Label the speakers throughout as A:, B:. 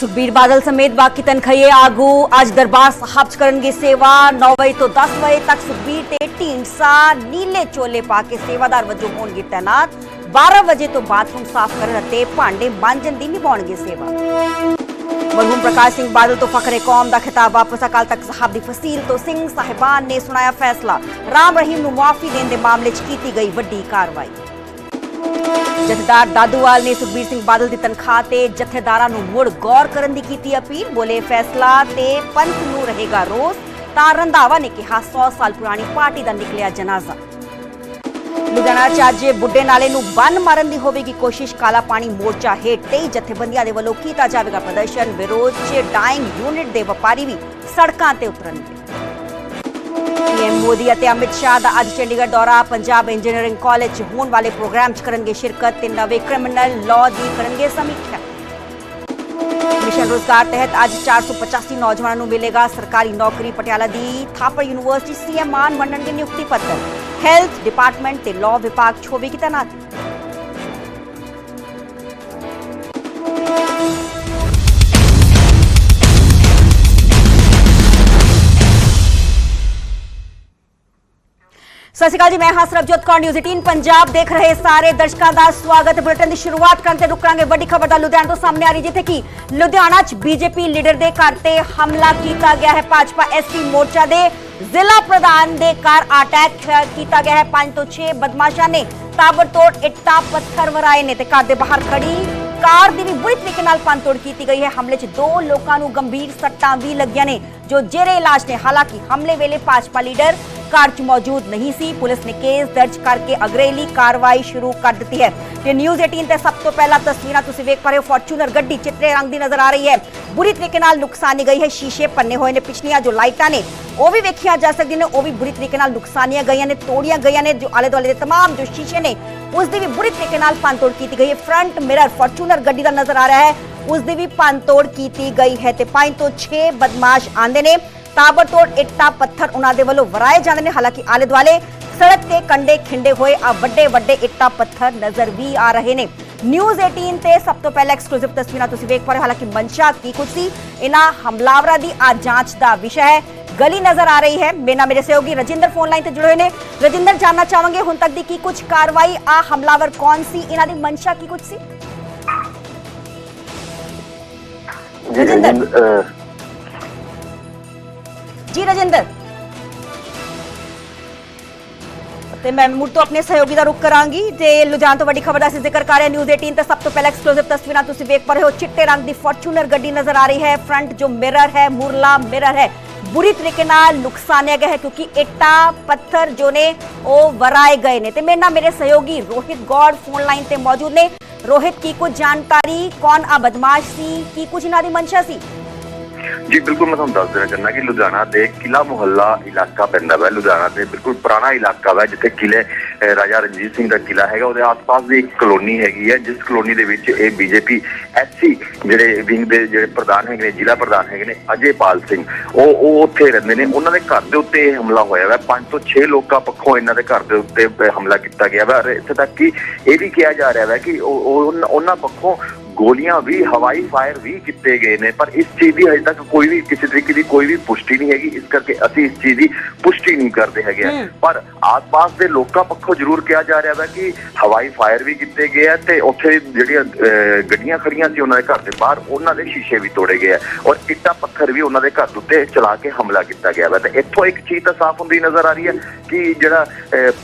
A: ਸੁਖਬੀਰ ਬਾਦਲ ਸਮੇਤ ਬਾਕੀ ਤਨਖਈਏ ਆਗੂ ਅੱਜ ਦਰਬਾਰ ਸਾਹਿਬ 'ਚ ਕਰਨਗੇ ਸੇਵਾ 9 ਵਜੇ ਤੋਂ 10 ਵਜੇ ਤੱਕ ਸੁਖਬੀਰ ਤੇ ਢੀਂਡਸਾ ਨੀਲੇ ਚੋਲੇ ਪਾ ਕੇ ਸੇਵਾਦਾਰ ਵਜੋਂ ਹੋਣਗੇ ਤੈਨਾਤ 12 ਵਜੇ ਤੋਂ ਬਾਥਰੂਮ ਸਾਫ਼ ਕਰਨ ਅਤੇ ਭਾਂਡੇ ਮਾਂਜਣ ਦੀ ਨਿਭਾਉਣਗੇ ਸੇਵਾ ਮਰਹੂਮ ਪ੍ਰਕਾਸ਼ ਸਿੰਘ ਬਾਦਲ ਤੋਂ ਫਖਰੇ ਕੌਮ ਦਾ ਖਿਤਾਬ ਵਾਪਸ ਅਕਾਲ ਤਖਤ ਸਾਹਿਬ ਦੀ ਫਸੀਲ ਤੋਂ ਸਿੰਘ ਸਾਹਿਬਾਨ ਨੇ ਸੁਣਾਇਆ ਫੈਸਲਾ ਰਾਮ ਰਹੀਮ ਨੂੰ ਮੁਆਫੀ ਦੇਣ ਦੇ ਮਾਮਲੇ 'ਚ ਕੀਤੀ ਗਈ ਵੱਡੀ ਕਾਰਵਾਈ ਜਥੇਦਾਰ ਦਾਦੂਵਾਲ ਨੇ ਸੁਖਬੀਰ ਸਿੰਘ ਬਾਦਲ ਦੀ ਤਨਖਾਹ ਤੇ ਜਥੇਦਾਰਾਂ ਨੂੰ ਮੁੜ ਗੌਰ ਕਰਨ ਦੀ ਕੀਤੀ ਅਪੀਲ। ਬੋਲੇ ਫੈਸਲਾ ਤੇ ਪੰਥ ਨੂੰ ਰਹੇਗਾ ਰੋਸ, ਤਾਂ ਰੰਧਾਵਾ ਨੇ ਕਿਹਾ 100 ਸਾਲ ਪੁਰਾਣੀ ਪਾਰਟੀ ਦਾ ਨਿਕਲਿਆ ਜਨਾਜ਼ਾ। ਲੁਧਿਆਣਾ ਚ ਅੱਜ ਬੁੱਢੇ ਨਾਲੇ ਨੂੰ ਬੰਨ ਮਾਰਨ ਦੀ ਹੋਵੇਗੀ ਕੋਸ਼ਿਸ਼। ਕਾਲਾ ਪਾਣੀ ਮੋਰਚਾ ਹੇਠ 23 ਜਥੇਬੰਦੀਆਂ ਦੇ ਵੱਲੋਂ ਕੀਤਾ ਜਾਵੇਗਾ ਪ੍ਰਦਰਸ਼ਨ। ਵਿਰੋਧ 'ਚ ਡਾਈਂਗ ਯੂਨਿਟ ਦੇ ਵਪਾਰੀ ਵੀ ਸੜਕਾਂ ਤੇ ਉਤਰਨਗੇ। ਪੀਐਮ ਮੋਦੀ ਅਤੇ ਅਮਿਤ ਸ਼ਾਹ ਦਾ ਅੱਜ ਚੰਡੀਗੜ੍ਹ ਦੌਰਾ, ਪੰਜਾਬ ਇੰਜੀਨੀਅਰਿੰਗ ਕਾਲਜ 'ਚ ਹੋਣ ਵਾਲੇ ਪ੍ਰੋਗਰਾਮ 'ਚ ਕਰਨਗੇ ਸ਼ਿਰਕਤ ਤੇ ਨਵੇਂ ਕ੍ਰਿਮੀਨਲ ਲਾਅ ਦੀ ਕਰਨਗੇ ਸਮੀਖਿਆ। ਮਿਸ਼ਨ ਰੋਜ਼ਗਾਰ ਤਹਿਤ ਅੱਜ 485 ਨੌਜਵਾਨਾਂ ਨੂੰ ਮਿਲੇਗਾ ਸਰਕਾਰੀ ਨੌਕਰੀ, ਪਟਿਆਲਾ ਦੀ ਥਾਪਰ ਯੂਨੀਵਰਸਿਟੀ ਸੀਐਮ ਮਾਨ ਮੰਨਣਗੇ ਨਿਯੁਕਤੀ ਪੱਤਰ। ਹੈਲਥ ਡਿਪਾਰਟਮੈਂਟ ਤੇ ਲਾਅ ਵਿਭਾਗ 'ਚ ਹੋਵੇਗੀ ਤੈਨਾਤੀ। ਸਤਿ ਸ਼੍ਰੀ ਅਕਾਲ ਜੀ ਮੈਂ ਹਾਂ ਸਰਬਜੋਤ ਕੌਰ ਨਿਊਜ਼ 18 ਪੰਜਾਬ ਦੇਖ ਰਹੇ ਸਾਰੇ ਦਰਸ਼ਕਾਂ ਦਾ ਸਵਾਗਤ ਹੈ ਬੁਲੇਟਿਨ ਦੀ ਸ਼ੁਰੂਆਤ ਕਰਨ ਤੇ ਰੁਕਾਂਗੇ ਵੱਡੀ ਖਬਰ ਦਾ ਲੁਧਿਆਣਾ ਤੋਂ ਸਾਹਮਣੇ ਆ ਰਹੀ ਜਿੱਥੇ ਕਿ ਲੁਧਿਆਣਾ 'ਚ ਬੀਜੇਪੀ ਲੀਡਰ ਦੇ ਘਰ ਤੇ ਹਮਲਾ ਕੀਤਾ ਗਿਆ ਹੈ ਭਾਜਪਾ ਐਸਟੀ ਮੋਰਚਾ ਦੇ ਜ਼ਿਲ੍ਹਾ ਪ੍ਰਧਾਨ ਦੇ ਘਰ ਅਟੈਕ ਕੀਤਾ ਗਿਆ ਹੈ ਪੰਜ ਤੋਂ 6 ਬਦਮਾਸ਼ਾਂ ਨੇ ਤਾਬੜਤੋੜ ਇੱਟਾਂ ਪੱਥਰ ਵਰਾਏ ਨੇ ਤੇ ਘਰ ਦੇ ਬਾਹਰ ਖੜੀ ਕਾਰ ਦੀ ਵੀ ਬੁਰੀ ਤਰੀਕੇ ਨਾਲ ਪੰਤੋੜ ਕੀਤੀ ਗਈ ਹੈ ਹਮਲੇ 'ਚ ਦੋ ਲੋਕਾਂ ਨੂੰ ਗੰਭੀਰ ਸੱਟਾਂ ਵੀ ਲੱਗੀਆਂ ਨੇ ਜੋ ਜੇਰੇ ਇਲਾਜ ਨੇ ਹਾਲਾਂਕਿ ਹਮਲੇ ਵੇਲੇ ਭਾਜਪਾ ਲੀਡਰ ਕਾਰ 'ਚ ਮੌਜੂਦ ਨਹੀਂ ਸੀ ਪੁਲਿਸ ਨੇ ਕੇਸ ਦਰਜ ਕਰਕੇ ਅਗਰੇਲੀ ਕਾਰਵਾਈ ਸ਼ੁਰੂ ਕਰ ਦਿੱਤੀ ਹੈ ਤੇ ਨਿਊਜ਼ 18 ਤੇ ਸਭ ਤੋਂ ਪਹਿਲਾਂ ਤਸਵੀਰਾਂ ਤੁਸੀਂ ਵੇਖ ਪਾ ਰਹੇ ਹੋ ਫੋਰਚੂਨਰ ਗੱਡੀ ਚਿੱਟੇ ਰੰਗ ਦੀ ਨਜ਼ਰ ਆ ਰਹੀ ਹੈ ਬੁਰੀ ਤਰੀਕੇ ਨਾਲ ਨੁਕਸਾਨੀ ਗਈ ਹੈ ਸ਼ੀਸ਼ੇ ਪੰਨੇ ਹੋਏ ਨੇ ਪਿਛਲੀਆਂ ਜੋ ਲਾਈਟਾਂ ਨੇ ਉਹ ਵੀ ਵੇਖੀਆਂ ਜਾ ਸਕਦੀਆਂ ਨੇ ਉਹ ਵੀ ਬੁਰੀ ਤਰੀਕੇ ਨਾਲ ਨੁਕਸਾਨੀਆਂ ਗਈਆਂ ਨੇ ਤੋੜੀਆਂ ਗਈਆਂ ਨੇ ਜੋ ਆਲੇ ਦੁਆਲੇ ਦੇ तमाम ਜੋ ਸ਼ੀਸ਼ੇ ਨੇ ਉਸ ਦੀ ਵੀ ਬੁਰੀ ਤਰੀਕੇ ਨਾਲ ਪੰਤੋੜ ਕੀਤੀ ਗਈ ਹੈ ਫਰੰਟ ਮਿਰਰ ਫੋਰਚੂਨਰ ਗੱਡੀ ਦਾ ਨਜ਼ਰ ਆ ਰਿਹਾ ਹੈ ਉਸ ਦੀ ਵੀ ਪੰਤੋੜ ਕੀਤੀ ਗਈ ਹੈ ਤੇ ਪੰਜ ਤੋਂ 6 ਬਦਮਾਸ਼ ਆਂਦੇ ਨੇ ਤਾਬੜਤੋੜ ਇੱਟਾਂ ਪੱਥਰ ਉਹਨਾਂ ਦੇ ਵੱਲੋਂ ਵਰਾਏ ਜਾਂਦੇ ਨੇ ਹਾਲਾਂਕਿ ਆਲੇ ਦੁਆਲੇ ਸੜਕ ਤੇ ਕੰਡੇ ਖਿੰਡੇ ਹੋਏ ਆ ਵੱਡੇ ਵੱਡੇ ਇੱਟਾਂ ਪੱਥਰ ਨਜ਼ਰ ਵੀ ਆ ਰਹੇ ਨੇ ਨਿਊਜ਼ 18 ਤੇ ਸਭ ਤੋਂ ਪਹਿਲਾਂ ਐਕਸਕਲੂਸਿਵ ਤਸਵੀਰਾਂ ਤੁਸੀਂ ਵੇਖ ਪਾ ਰਹੇ ਹਾਲਾਂਕਿ ਮਨਸ਼ਾ ਕੀ ਕੁਝ ਸੀ ਇਹਨਾਂ ਹਮਲਾਵਰਾਂ ਦੀ ਆ ਜਾਂਚ ਦਾ ਵਿਸ਼ਾ ਹੈ ਗਲੀ ਨਜ਼ਰ ਆ ਰਹੀ ਹੈ ਮੇਨਾ ਮੇਰੇ ਸਹਿਯੋਗੀ ਰਜਿੰਦਰ ਫੋਨ ਲਾਈਨ ਤੇ ਜੁੜੇ ਹੋਏ ਨੇ ਰਜਿੰਦਰ ਜਾਨਣਾ ਚਾਹਾਂਗੇ ਹੁਣ ਤੱਕ ਦੀ ਕੀ ਕੁਝ ਕਾਰਵਾਈ ਆ ਹਮਲਾਵਰ ਕੌਣ ਸੀ ਇਹਨਾਂ ਦੀ ਮਨਸ਼ਾ ਕੀ ਕੁਝ ਸੀ ਰਜਿੰਦਰ। ਜੀ ਰਜਿੰਦਰ। ਤੇ ਮੈਂ ਮੁੜ ਤੋਂ ਆਪਣੇ ਸਹਿਯੋਗੀ ਦਾ ਰੁਖ ਕਰਾਂਗੀ। ਤੇ ਲੁਧਿਆਣਾ ਤੋਂ ਵੱਡੀ ਖਬਰ ਦਾ ਅਸੀਂ ਜ਼ਿਕਰ ਕਰ ਰਹੇ ਨਿਊਜ਼ 18 ਤੇ ਸਭ ਤੋਂ ਪਹਿਲਾਂ ਐਕਸਕਲੂਸਿਵ ਤਸਵੀਰਾਂ ਤੁਸੀਂ ਵੇਖ ਪਾ ਰਹੇ ਹੋ। ਚਿੱਟੇ ਰੰਗ ਦੀ ਫੋਰਚੂਨਰ ਗੱਡੀ ਨਜ਼ਰ ਆ ਰਹੀ ਹੈ। ਫਰੰਟ ਜੋ ਮਿਰਰ ਹੈ, ਮੁਰਲਾ ਮਿਰਰ ਹੈ। ਬੁਰੀ ਤਰੀਕੇ ਨਾਲ ਨੁਕਸਾਨਿਆ ਗਿਆ ਹੈ ਕਿਉਂਕਿ ਇੱਟਾਂ, ਪੱਥਰ ਜੋ ਨੇ, ਉਹ ਵਰਾਏ ਗਏ ਨੇ। ਤੇ ਮੇਰੇ ਨਾਲ ਮੇਰੇ ਸਹਿਯੋਗੀ ਰੋਹਿਤ ਗੌੜ ਫੋਨ ਲਾਈਨ ਤੇ ਮੌਜੂਦ ਨੇ। ਰੋਹਿਤ, ਕੀ ਕੁਝ ਜਾਣਕਾਰੀ? ਕੌਣ ਆ ਬਦਮਾਸ਼ ਸੀ? ਕੀ ਕੁਝ ਇਹਨਾਂ ਦੀ ਮਨਸ਼ਾ ਸੀ?
B: ਜੀ, ਬਿਲਕੁਲ ਮੈਂ ਤੁਹਾਨੂੰ ਦੱਸ ਦੇਣਾ ਚਾਹੁੰਦਾ ਕਿ ਲੁਧਿਆਣਾ ਦੇ ਕਿਲਾ ਮੁਹੱਲਾ ਇਲਾਕਾ ਪੈਂਦਾ ਹੈ ਲੁਧਿਆਣਾ ਦੇ ਬਿਲਕੁਲ ਪੁਰਾਣਾ ਇਲਾਕਾ ਹੈ ਜਿੱਥੇ ਕਿਲੇ ਰਾਜਾ ਰਣਜੀਤ ਸਿੰਘ ਦਾ ਕਿਲਾ ਹੈਗਾ। ਉਹਦੇ ਆਸ-ਪਾਸ ਦੀ ਇੱਕ ਕਲੋਨੀ ਹੈਗੀ ਹੈ ਜਿਸ ਕਲੋਨੀ ਦੇ ਵਿੱਚ ਇਹ ਬੀਜੇਪੀ ਐਸਸੀ ਜਿਹੜੇ ਵਿੰਗ ਦੇ ਜਿਹੜੇ ਪ੍ਰਧਾਨ ਹੈਗੇ ਨੇ, ਜ਼ਿਲ੍ਹਾ ਪ੍ਰਧਾਨ ਹੈਗੇ ਨੇ, ਅਜੇਪਾਲ ਸਿੰਘ। ਉਹ ਉਹ ਉੱਥੇ ਰਹਿੰਦੇ ਨੇ। ਉਹਨਾਂ ਦੇ ਘਰ ਦੇ ਉੱਤੇ ਇਹ ਹਮਲਾ ਹੋਇਆ ਹੈ ਪੰਜ ਤੋਂ 6 ਲੋਕਾਂ ਪੱਖੋਂ ਇਹਨਾਂ ਦੇ ਘਰ ਦੇ ਉੱਤੇ ਹਮਲਾ ਕੀਤਾ ਗਿਆ ਹੈ ਔਰ ਇੱਥੇ ਤੱਕ ਕਿ ਇਹ ਵੀ ਕਿਹਾ ਜਾ ਰਿਹਾ ਹੈ ਕਿ ਉਹਨਾਂ ਪੱਖੋਂ ਗੋਲੀਆਂ ਵੀ ਹਵਾਈ ਫਾਇਰ ਵੀ ਕੀਤੇ ਗਏ ਨੇ ਪਰ ਇਸ ਚੀਜ਼ ਦੀ ਹਜੇ ਤੱਕ ਕੋਈ ਵੀ ਕਿਸੇ ਤਰੀਕੇ ਦੀ ਕੋਈ ਵੀ ਪੁਸ਼ਟੀ ਨਹੀਂ ਹੈਗੀ। ਇਸ ਕਰਕੇ ਅਸੀਂ ਇਸ ਚੀਜ਼ ਦੀ ਪੁਸ਼ਟੀ ਨਹੀਂ ਕਰਦੇ ਹੈਗੇ। ਪਰ ਆਸ-ਪਾਸ ਦੇ ਲੋਕਾਂ ਪੱਖੋਂ ਜ਼ਰੂਰ ਕਿਹਾ ਜਾ ਰਿਹਾ ਹੈ ਕਿ ਹਵਾਈ ਫਾਇਰ ਵੀ ਕੀਤੇ ਗਏ ਆ ਤੇ ਉੱਥੇ ਜਿਹੜੀਆਂ ਗੱਡੀਆਂ ਖੜੀਆਂ ਸੀ ਉਹਨਾਂ ਦੇ ਘਰ ਦੇ ਬਾਹਰ ਉਹਨਾਂ ਦੇ ਸ਼ੀਸ਼ੇ ਵੀ ਤੋੜੇ ਗਏ ਆ। ਔਰ ਇੱਟਾਂ ਪੱਥਰ ਵੀ ਉਹਨਾਂ ਦੇ ਘਰ ਉੱਤੇ ਚਲਾ ਕੇ ਹਮਲਾ ਕੀਤਾ ਗਿਆ ਵਾ। ਤੇ ਇੱਥੋਂ ਇੱਕ ਚੀਜ਼ ਤਾਂ ਸਾਫ਼ ਹੁੰਦੀ ਨਜ਼ਰ ਆ ਰਹੀ ਹੈ ਕਿ ਜਿਹੜਾ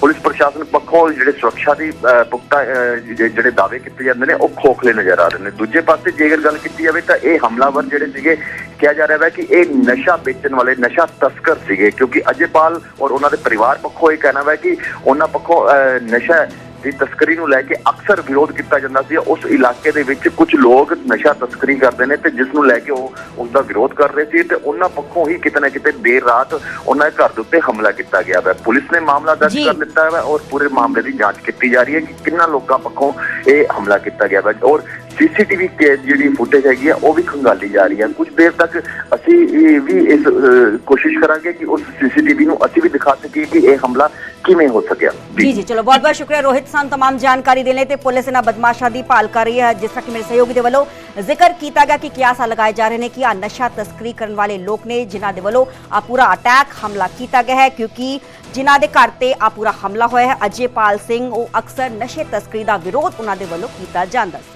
B: ਪੁਲਿਸ ਪ੍ਰਸ਼ਾਸਨ ਪੱਖੋਂ ਜਿਹੜੇ ਸੁਰੱਖਿਆ ਦੀ ਪੁਖਤਾ ਜਿਹੜੇ ਦਾਅਵੇ ਕੀਤੇ ਜਾਂਦੇ ਨੇ ਉਹ ਖੋਖਲੇ ਨਜ਼ਰ ਆ ਰਹੇ ਨੇ। ਦੂਜੇ ਪਾਸੇ ਜੇਕਰ ਗੱਲ ਕੀਤੀ ਜਾਵੇ ਤਾਂ ਇਹ ਹਮਲਾਵਰ ਜਿਹੜੇ ਸੀਗੇ ਕਿਹਾ ਜਾ ਰਿਹਾ ਹੈ ਕਿ ਇਹ ਨਸ਼ਾ ਵੇਚਣ ਵਾਲੇ ਨਸ਼ਾ ਤਸਕਰ ਸੀਗੇ। ਕਿਉਂਕਿ ਅਜੇਪਾਲ ਔਰ ਉਹਨਾਂ ਦੇ ਪਰਿਵਾਰ ਪੱਖੋਂ ਇਹ ਕਹਿਣਾ ਹੈ ਕਿ ਉਹਨਾਂ ਪੱਖੋਂ ਨਸ਼ਾ ਦੀ ਤਸਕਰੀ ਨੂੰ ਲੈ ਕੇ ਅਕਸਰ ਵਿਰੋਧ ਕੀਤਾ ਜਾਂਦਾ ਸੀ। ਉਸ ਇਲਾਕੇ ਦੇ ਵਿੱਚ ਕੁਝ ਲੋਕ ਨਸ਼ਾ ਤਸਕਰੀ ਕਰਦੇ ਨੇ ਤੇ ਜਿਸ ਨੂੰ ਲੈ ਕੇ ਉਹ ਉਸ ਦਾ ਵਿਰੋਧ ਕਰ ਰਹੇ ਸੀ ਤੇ ਉਹਨਾਂ ਪੱਖੋਂ ਹੀ ਕਿਤੇ ਨਾ ਕਿਤੇ ਦੇਰ ਰਾਤ ਉਹਨਾਂ ਦੇ ਘਰ ਦੇ ਉੱਤੇ ਹਮਲਾ ਕੀਤਾ ਗਿਆ ਹੈ ਪੁਲਿਸ ਨੇ ਮਾਮਲਾ ਦਰਜ। ਕਰ ਦਿੱਤਾ ਹੈ ਔਰ ਪੂਰੇ ਮਾਮਲੇ ਦੀ ਜਾਂਚ ਕੀਤੀ ਜਾ ਰਹੀ ਹੈ ਕਿ ਕਿੰਨਾ ਲੋਕਾਂ ਪੱਖੋਂ ਇਹ ਹਮਲਾ ਕੀਤਾ ਗਿਆ ਹੈ ਔਰ ਸੀਸੀਟੀਵੀ ਜਿਹੜੀ ਫੁਟੇਜ ਹੈਗੀ ਆ ਉਹ ਵੀ ਖੰਗਾਲੀ ਜਾ ਰਹੀ ਹੈ ਕੁਝ ਦੇਰ ਤੱਕ ਅਸੀਂ ਇਹ ਵੀ ਇਸ ਅਹ, ਕੋਸ਼ਿਸ਼ ਕਰਾਂਗੇ ਕਿ ਉਸ ਸੀਸੀਟੀਵੀ ਨੂੰ ਅਸੀਂ ਵੀ ਦਿਖਾ ਸਕੀਏ ਕਿ ਇਹ ਹਮਲਾ ਕਿਵੇਂ ਹੋ ਸਕਿਆ
A: ਜੀ ਜੀ ਚਲੋ ਬਹੁਤ ਬਹੁਤ ਸ਼ੁਕਰੀਆ ਰੋਹਿਤ ਸਾਨੂੰ तमाम ਜਾਣਕਾਰੀ ਦੇਣ ਲਈ ਤੇ ਪੁਲਿਸ ਇਹਨਾਂ ਬਦਮਾਸ਼ਾਂ ਦੀ ਭਾਲ ਕਰ ਰਹੀ ਹੈ ਜਿਸ ਤਰ੍ਹਾਂ ਕਿ ਮੇਰੇ ਸਹਿਯੋਗੀ ਦੇ ਵੱਲੋਂ ਜ਼ਿਕਰ ਕੀਤਾ ਗਿਆ ਕਿ ਕਿਆਸਾ ਲਗਾਏ ਜਾ ਰਹੇ ਨੇ ਕਿ ਆ ਨਸ਼ਾ ਤਸਕਰੀ ਕਰਨ ਵਾਲੇ ਲੋਕ ਨੇ ਜਿਨ੍ਹਾਂ ਦੇ ਵੱਲੋਂ ਆ ਪੂਰਾ ਅਟੈਕ ਹਮਲਾ ਕੀਤਾ ਗਿਆ ਹੈ ਕਿਉਂਕਿ ਜਿਨ੍ਹਾਂ ਦੇ ਘਰ ਤੇ ਆ ਪੂਰਾ ਹਮਲਾ ਹੋਇਆ ਹੈ ਅਜੇਪਾਲ ਸਿੰਘ ਉਹ ਅਕਸਰ ਨਸ਼ੇ ਤਸਕਰੀ ਦਾ ਵਿਰੋਧ ਉਹਨਾਂ ਦੇ ਵੱਲੋਂ ਕੀਤਾ ਜਾਂਦਾ ਸੀ